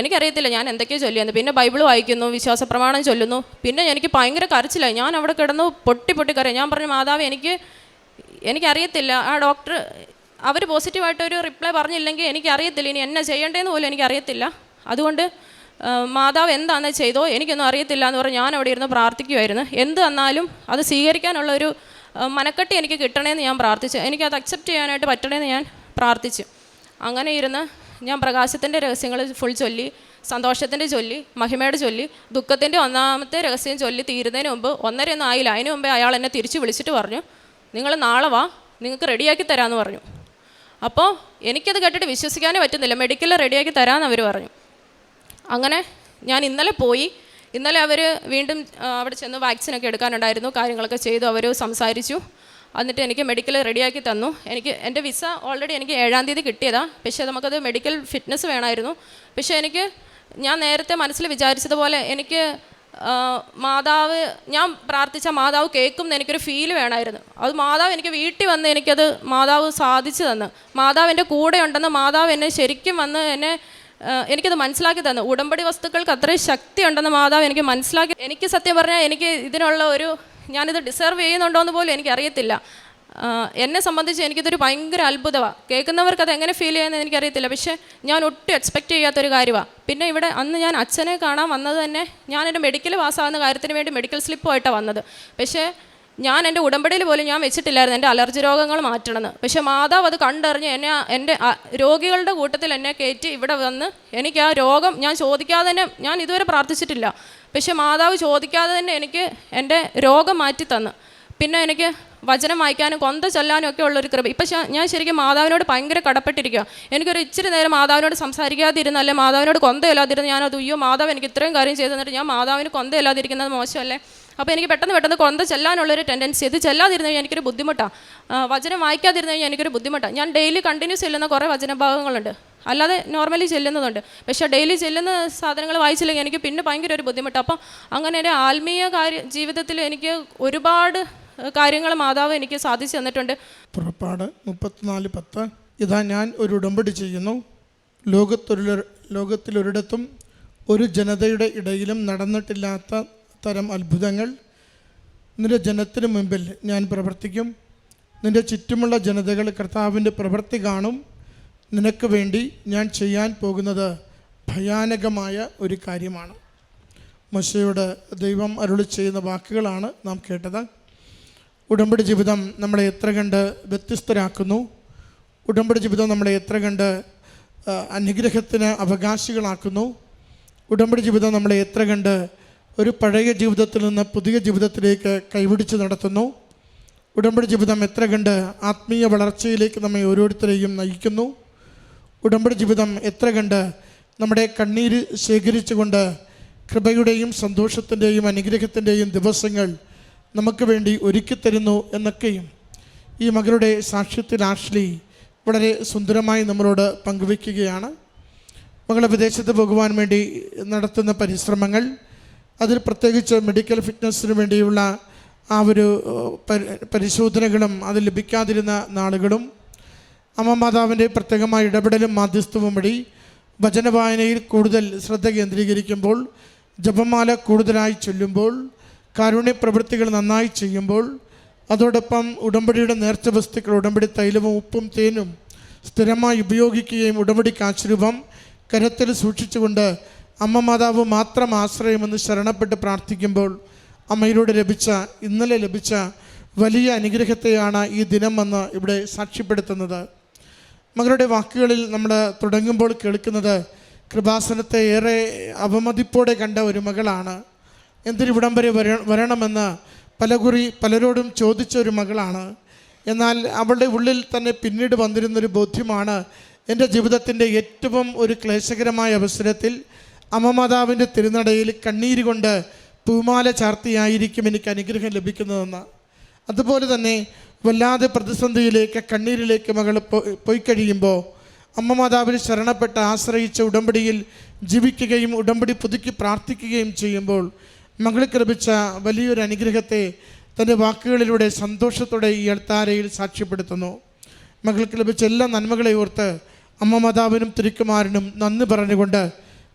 എനിക്കറിയത്തില്ല ഞാൻ എന്തൊക്കെയോ ചൊല്ലിയെന്ന്. പിന്നെ ബൈബിൾ വായിക്കുന്നു വിശ്വാസ പ്രമാണം ചൊല്ലുന്നു. പിന്നെ എനിക്ക് ഭയങ്കര കരച്ചിലായി. ഞാൻ അവിടെ കിടന്നു പൊട്ടി പൊട്ടി കരയും. ഞാൻ പറഞ്ഞു മാതാവ് എനിക്ക് എനിക്കറിയത്തില്ല. ആ ഡോക്ടർ അവർ പോസിറ്റീവായിട്ട് ഒരു റിപ്ലൈ പറഞ്ഞില്ലെങ്കിൽ എനിക്കറിയത്തില്ല. ഇനി എന്നെ ചെയ്യേണ്ടതെന്ന് പോലും എനിക്കറിയത്തില്ല. അതുകൊണ്ട് മാതാവ് എന്താണെന്ന് ചെയ്തോ? എനിക്കൊന്നും അറിയത്തില്ല എന്ന് പറഞ്ഞ് ഞാൻ അവിടെ ഇരുന്ന് പ്രാർത്ഥിക്കുമായിരുന്നു എന്ത് തന്നാലും അത് സ്വീകരിക്കാനുള്ള ഒരു മനക്കെട്ടി എനിക്ക് കിട്ടണേന്ന് ഞാൻ പ്രാർത്ഥിച്ചു. എനിക്കത് അക്സെപ്റ്റ് ചെയ്യാനായിട്ട് പറ്റണേന്ന് ഞാൻ പ്രാർത്ഥിച്ചു. അങ്ങനെ ഇരുന്ന് ഞാൻ പ്രകാശത്തിന്റെ രഹസ്യങ്ങൾ ഫുൾ ചൊല്ലി സന്തോഷത്തിന്റെ ചൊല്ലി മഹിമയുടെ ചൊല്ലി ദുഃഖത്തിന്റെ ഒന്നാമത്തെ രഹസ്യം ചൊല്ലി തീരുന്നതിന് മുമ്പ് ഒന്നര ഒന്നും ആയില്ല. അതിന് മുമ്പേ അയാൾ എന്നെ തിരിച്ച് വിളിച്ചിട്ട് പറഞ്ഞു നിങ്ങൾ നാളെ വാ നിങ്ങൾക്ക് റെഡിയാക്കി തരാമെന്ന് പറഞ്ഞു. അപ്പോൾ എനിക്കത് കേട്ടിട്ട് വിശ്വസിക്കാനേ പറ്റുന്നില്ല. മെഡിക്കൽ റെഡിയാക്കി തരാമെന്ന് അവർ പറഞ്ഞു. അങ്ങനെ ഞാൻ ഇന്നലെ പോയി. ഇന്നലെ അവർ വീണ്ടും അവിടെ ചെന്ന് വാക്സിനൊക്കെ എടുക്കാനുണ്ടായിരുന്നു കാര്യങ്ങളൊക്കെ ചെയ്തു അവർ സംസാരിച്ചു. എന്നിട്ട് എനിക്ക് മെഡിക്കൽ റെഡിയാക്കി തന്നു. എനിക്ക് എന്റെ വിസ ഓൾറെഡി എനിക്ക് ഏഴാം തീയതി കിട്ടിയതാണ് പക്ഷേ നമുക്കത് മെഡിക്കൽ ഫിറ്റ്നസ് വേണമായിരുന്നു. പക്ഷേ എനിക്ക് ഞാൻ നേരത്തെ മനസ്സിൽ വിചാരിച്ചതുപോലെ എനിക്ക് മാതാവ് ഞാൻ പ്രാർത്ഥിച്ച മാതാവ് കേൾക്കും എന്ന് എനിക്കൊരു ഫീൽ വേണമായിരുന്നു. അത് മാതാവ് എനിക്ക് വീട്ടിൽ വന്ന് എനിക്കത് മാതാവ് സാധിച്ചു തന്നു. മാതാവ് എന്റെ കൂടെ ഉണ്ടെന്ന് മാതാവ് എന്നെ ശരിക്കും വന്ന് എന്നെ എനിക്കത് മനസ്സിലാക്കി തന്നു. ഉടമ്പടി വസ്തുക്കൾക്ക് അത്രയും ശക്തി ഉണ്ടെന്ന് മാതാവ് എനിക്ക് മനസ്സിലാക്കി. എനിക്ക് സത്യം പറഞ്ഞാൽ എനിക്ക് ഇതിനുള്ള ഒരു ഞാനിത് ഡിസർവ് ചെയ്യുന്നുണ്ടോ എന്ന് പോലും എനിക്കറിയത്തില്ല. എന്നെ സംബന്ധിച്ച് എനിക്കിതൊരു ഭയങ്കര അത്ഭുതമാണ് കേൾക്കുന്നവർക്ക് അത് എങ്ങനെ ഫീൽ ചെയ്യുന്നത് എനിക്കറിയത്തില്ല. പക്ഷേ ഞാൻ ഒട്ടും എക്സ്പെക്റ്റ് ചെയ്യാത്തൊരു കാര്യമാണ് പിന്നെ ഇവിടെ അന്ന് ഞാൻ അച്ഛനെ കാണാൻ വന്നത് തന്നെ ഞാൻ എന്റെ മെഡിക്കൽ പാസ്സാകുന്ന കാര്യത്തിന് വേണ്ടി മെഡിക്കൽ സ്ലിപ്പുമായിട്ടാണ് വന്നത്. പക്ഷേ ഞാൻ എന്റെ ഉടമ്പടിയിൽ പോലും ഞാൻ വെച്ചിട്ടില്ലായിരുന്നു എന്റെ അലർജി രോഗങ്ങൾ മാറ്റണമെന്ന്. പക്ഷേ മാതാവ് അത് കണ്ടറിഞ്ഞ് എന്നെ എന്റെ രോഗികളുടെ കൂട്ടത്തിൽ എന്നെ കയറ്റി ഇവിടെ വന്ന് എനിക്ക് ആ രോഗം ഞാൻ ചോദിക്കാതെ തന്നെ ഞാൻ ഇതുവരെ പ്രാർത്ഥിച്ചിട്ടില്ല. പക്ഷേ മാതാവ് ചോദിക്കാതെ തന്നെ എനിക്ക് എന്റെ രോഗം മാറ്റി തന്നു. പിന്നെ എനിക്ക് വചനം വായിക്കാനും കൊന്ത ചൊല്ലാനും ഒക്കെ ഉള്ളൊരു കൃപ. ഇപ്പം ഞാൻ ശരിക്കും മാതാവിനോട് ഭയങ്കര കടപ്പെട്ടിരിക്കുക എനിക്കൊരു ഇച്ചിരി നേരം മാതാവിനോട് സംസാരിക്കാതിരുന്ന അല്ലെ മാതാവിനോട് കൊന്തയില്ലാതിരുന്ന ഞാനത് അയ്യോ മാതാവ് എനിക്ക് ഇത്രയും കാര്യം ചെയ്തു തന്നിട്ട് ഞാൻ മാതാവിന് കൊന്തയില്ലാതിരിക്കുന്നത് മോശമല്ലേ? അപ്പോൾ എനിക്ക് പെട്ടെന്ന് പെട്ടെന്ന് കൊന്ത ചെല്ലാനുള്ളൊരു ടെൻഡൻസി ഇത് ചെല്ലാതിരുന്നു കഴിഞ്ഞാൽ എനിക്കൊരു ബുദ്ധിമുട്ടാണ് വചനം വായിക്കാതിരുന്നു കഴിഞ്ഞാൽ എനിക്കൊരു ബുദ്ധിമുട്ടാണ് ഞാൻ ഡെയിലി കണ്ടിന്യൂസ് ചെല്ലുന്ന കുറേ വചനഭാഗങ്ങളുണ്ട്. അല്ലാതെ നോർമലി ചെല്ലുന്നതുണ്ട്. പക്ഷേ ഡെയിലി ചെല്ലുന്ന സാധനങ്ങൾ വായിച്ചില്ലെങ്കിൽ എനിക്ക് പിന്നെ ഭയങ്കര ഒരു ബുദ്ധിമുട്ടാണ് അപ്പം അങ്ങനെ ഒരു ആത്മീയ കാര്യ ജീവിതത്തിൽ എനിക്ക് ഒരുപാട് കാര്യങ്ങൾ മാതാവ് എനിക്ക് സാധിച്ചു തന്നിട്ടുണ്ട്. പുറപ്പാട് മുപ്പത്തിനാല് പത്ത്. ഇതാ ഞാൻ ഒരു ഉടമ്പടി ചെയ്യുന്നു. ലോകത്തൊരു ലോകത്തിലൊരിടത്തും ഒരു ജനതയുടെ ഇടയിലും നടന്നിട്ടില്ലാത്ത തരം അത്ഭുതങ്ങൾ നിന്റെ ജനത്തിന് മുമ്പിൽ ഞാൻ പ്രവർത്തിക്കും. നിന്റെ ചുറ്റുമുള്ള ജനതകൾ കർത്താവിന്റെ പ്രവൃത്തി കാണും. നിനക്ക് വേണ്ടി ഞാൻ ചെയ്യാൻ പോകുന്നത് ഭയാനകമായ ഒരു കാര്യമാണ്. മൊശയോട് ദൈവം അരുളി ചെയ്യുന്ന വാക്കുകളാണ് നാം കേട്ടത്. ഉടമ്പടി ജീവിതം നമ്മളെ എത്ര കണ്ട് വ്യത്യസ്തരാക്കുന്നു. ഉടമ്പടി ജീവിതം നമ്മളെ എത്ര കണ്ട് അനുഗ്രഹത്തിന് അവകാശികളാക്കുന്നു. ഉടമ്പടി ജീവിതം നമ്മളെ എത്ര കണ്ട് ഒരു പഴയ ജീവിതത്തിൽ നിന്ന് പുതിയ ജീവിതത്തിലേക്ക് കൈപിടിച്ച് നടത്തുന്നു. ഉടമ്പടി ജീവിതം എത്ര കണ്ട് ആത്മീയ വളർച്ചയിലേക്ക് നമ്മെ ഓരോരുത്തരെയും നയിക്കുന്നു. ഉടമ്പടി ജീവിതം എത്ര കണ്ട് നമ്മുടെ കണ്ണീര് ശേഖരിച്ചുകൊണ്ട് കൃപയുടെയും സന്തോഷത്തിന്റെയും അനുഗ്രഹത്തിന്റെയും ദിവസങ്ങൾ നമുക്ക് വേണ്ടി ഒരുക്കിത്തരുന്നു എന്നൊക്കെയും ഈ മകളുടെ സാക്ഷ്യത്തിൽ ആഷ്ലി വളരെ സുന്ദരമായി നമ്മളോട് പങ്കുവയ്ക്കുകയാണ്. മകളെ വിദേശത്ത് പോകുവാൻ വേണ്ടി നടത്തുന്ന പരിശ്രമങ്ങൾ അതിൽ പ്രത്യേകിച്ച് മെഡിക്കൽ ഫിറ്റ്നസ്സിന് വേണ്ടിയുള്ള ആ ഒരു പരിശോധനകളും അത് ലഭിക്കാതിരുന്ന നാളുകളും അമ്മ മാതാവിന്റെ പ്രത്യേകമായ ഇടപെടലും മാധ്യസ്ഥവും വഴി വചനവായനയിൽ കൂടുതൽ ശ്രദ്ധ കേന്ദ്രീകരിക്കുമ്പോൾ ജപമാല കൂടുതലായി ചൊല്ലുമ്പോൾ കാരുണ്യപ്രവൃത്തികൾ നന്നായി ചെയ്യുമ്പോൾ അതോടൊപ്പം ഉടമ്പടിയുടെ നേർച്ച വസ്തുക്കൾ ഉടമ്പടി തൈലവും ഉപ്പും തേനും സ്ഥിരമായി ഉപയോഗിക്കുകയും ഉടമ്പടി കാശുരൂപം കരത്തിൽ സൂക്ഷിച്ചുകൊണ്ട് അമ്മ മാതാവ് മാത്രം ആശ്രയമെന്ന് ശരണപ്പെട്ട് പ്രാർത്ഥിക്കുമ്പോൾ അമ്മയിലൂടെ ലഭിച്ച ഇന്നലെ ലഭിച്ച വലിയ അനുഗ്രഹത്തെയാണ് ഈ ദിനം എന്ന് ഇവിടെ സാക്ഷ്യപ്പെടുത്തുന്നത്. മകളുടെ വാക്കുകളിൽ നമ്മൾ തുടങ്ങുമ്പോൾ കേൾക്കുന്നത് കൃപാസനത്തെ ഏറെ അവമതിപ്പോടെ കണ്ട ഒരു മകളാണ്. എന്തിനിവിടം വരെ വര വരണമെന്ന് പലകുറി പലരോടും ചോദിച്ച ഒരു മകളാണ്. എന്നാൽ അവളുടെ ഉള്ളിൽ തന്നെ പിന്നീട് വന്നിരുന്നൊരു ബോധ്യമാണ് എന്റെ ജീവിതത്തിന്റെ ഏറ്റവും ഒരു ക്ലേശകരമായ അവസരത്തിൽ അമ്മമാതാവിന്റെ തിരുനടയിൽ കണ്ണീര് കൊണ്ട് പൂമാല ചാർത്തിയായിരിക്കും എനിക്ക് അനുഗ്രഹം ലഭിക്കുന്നതെന്ന്. അതുപോലെ തന്നെ വല്ലാതെ പ്രതിസന്ധിയിലേക്ക് കണ്ണീരിലേക്ക് മകൾ പോയി കഴിയുമ്പോൾ അമ്മ മാതാവിൽ ശരണപ്പെട്ട് ആശ്രയിച്ച ഉടമ്പടിയിൽ ജീവിക്കുകയും ഉടമ്പടി പുതുക്കി പ്രാർത്ഥിക്കുകയും ചെയ്യുമ്പോൾ മകൾക്ക് ലഭിച്ച വലിയൊരു അനുഗ്രഹത്തെ തന്റെ വാക്കുകളിലൂടെ സന്തോഷത്തോടെ ഈ അൾത്താരയിൽ സാക്ഷ്യപ്പെടുത്തുന്നു. മകൾക്ക് ലഭിച്ച എല്ലാ നന്മകളെ ഓർത്ത് അമ്മ മാതാവിനും തിരുക്കുമാരനും നന്ദി പറഞ്ഞുകൊണ്ട്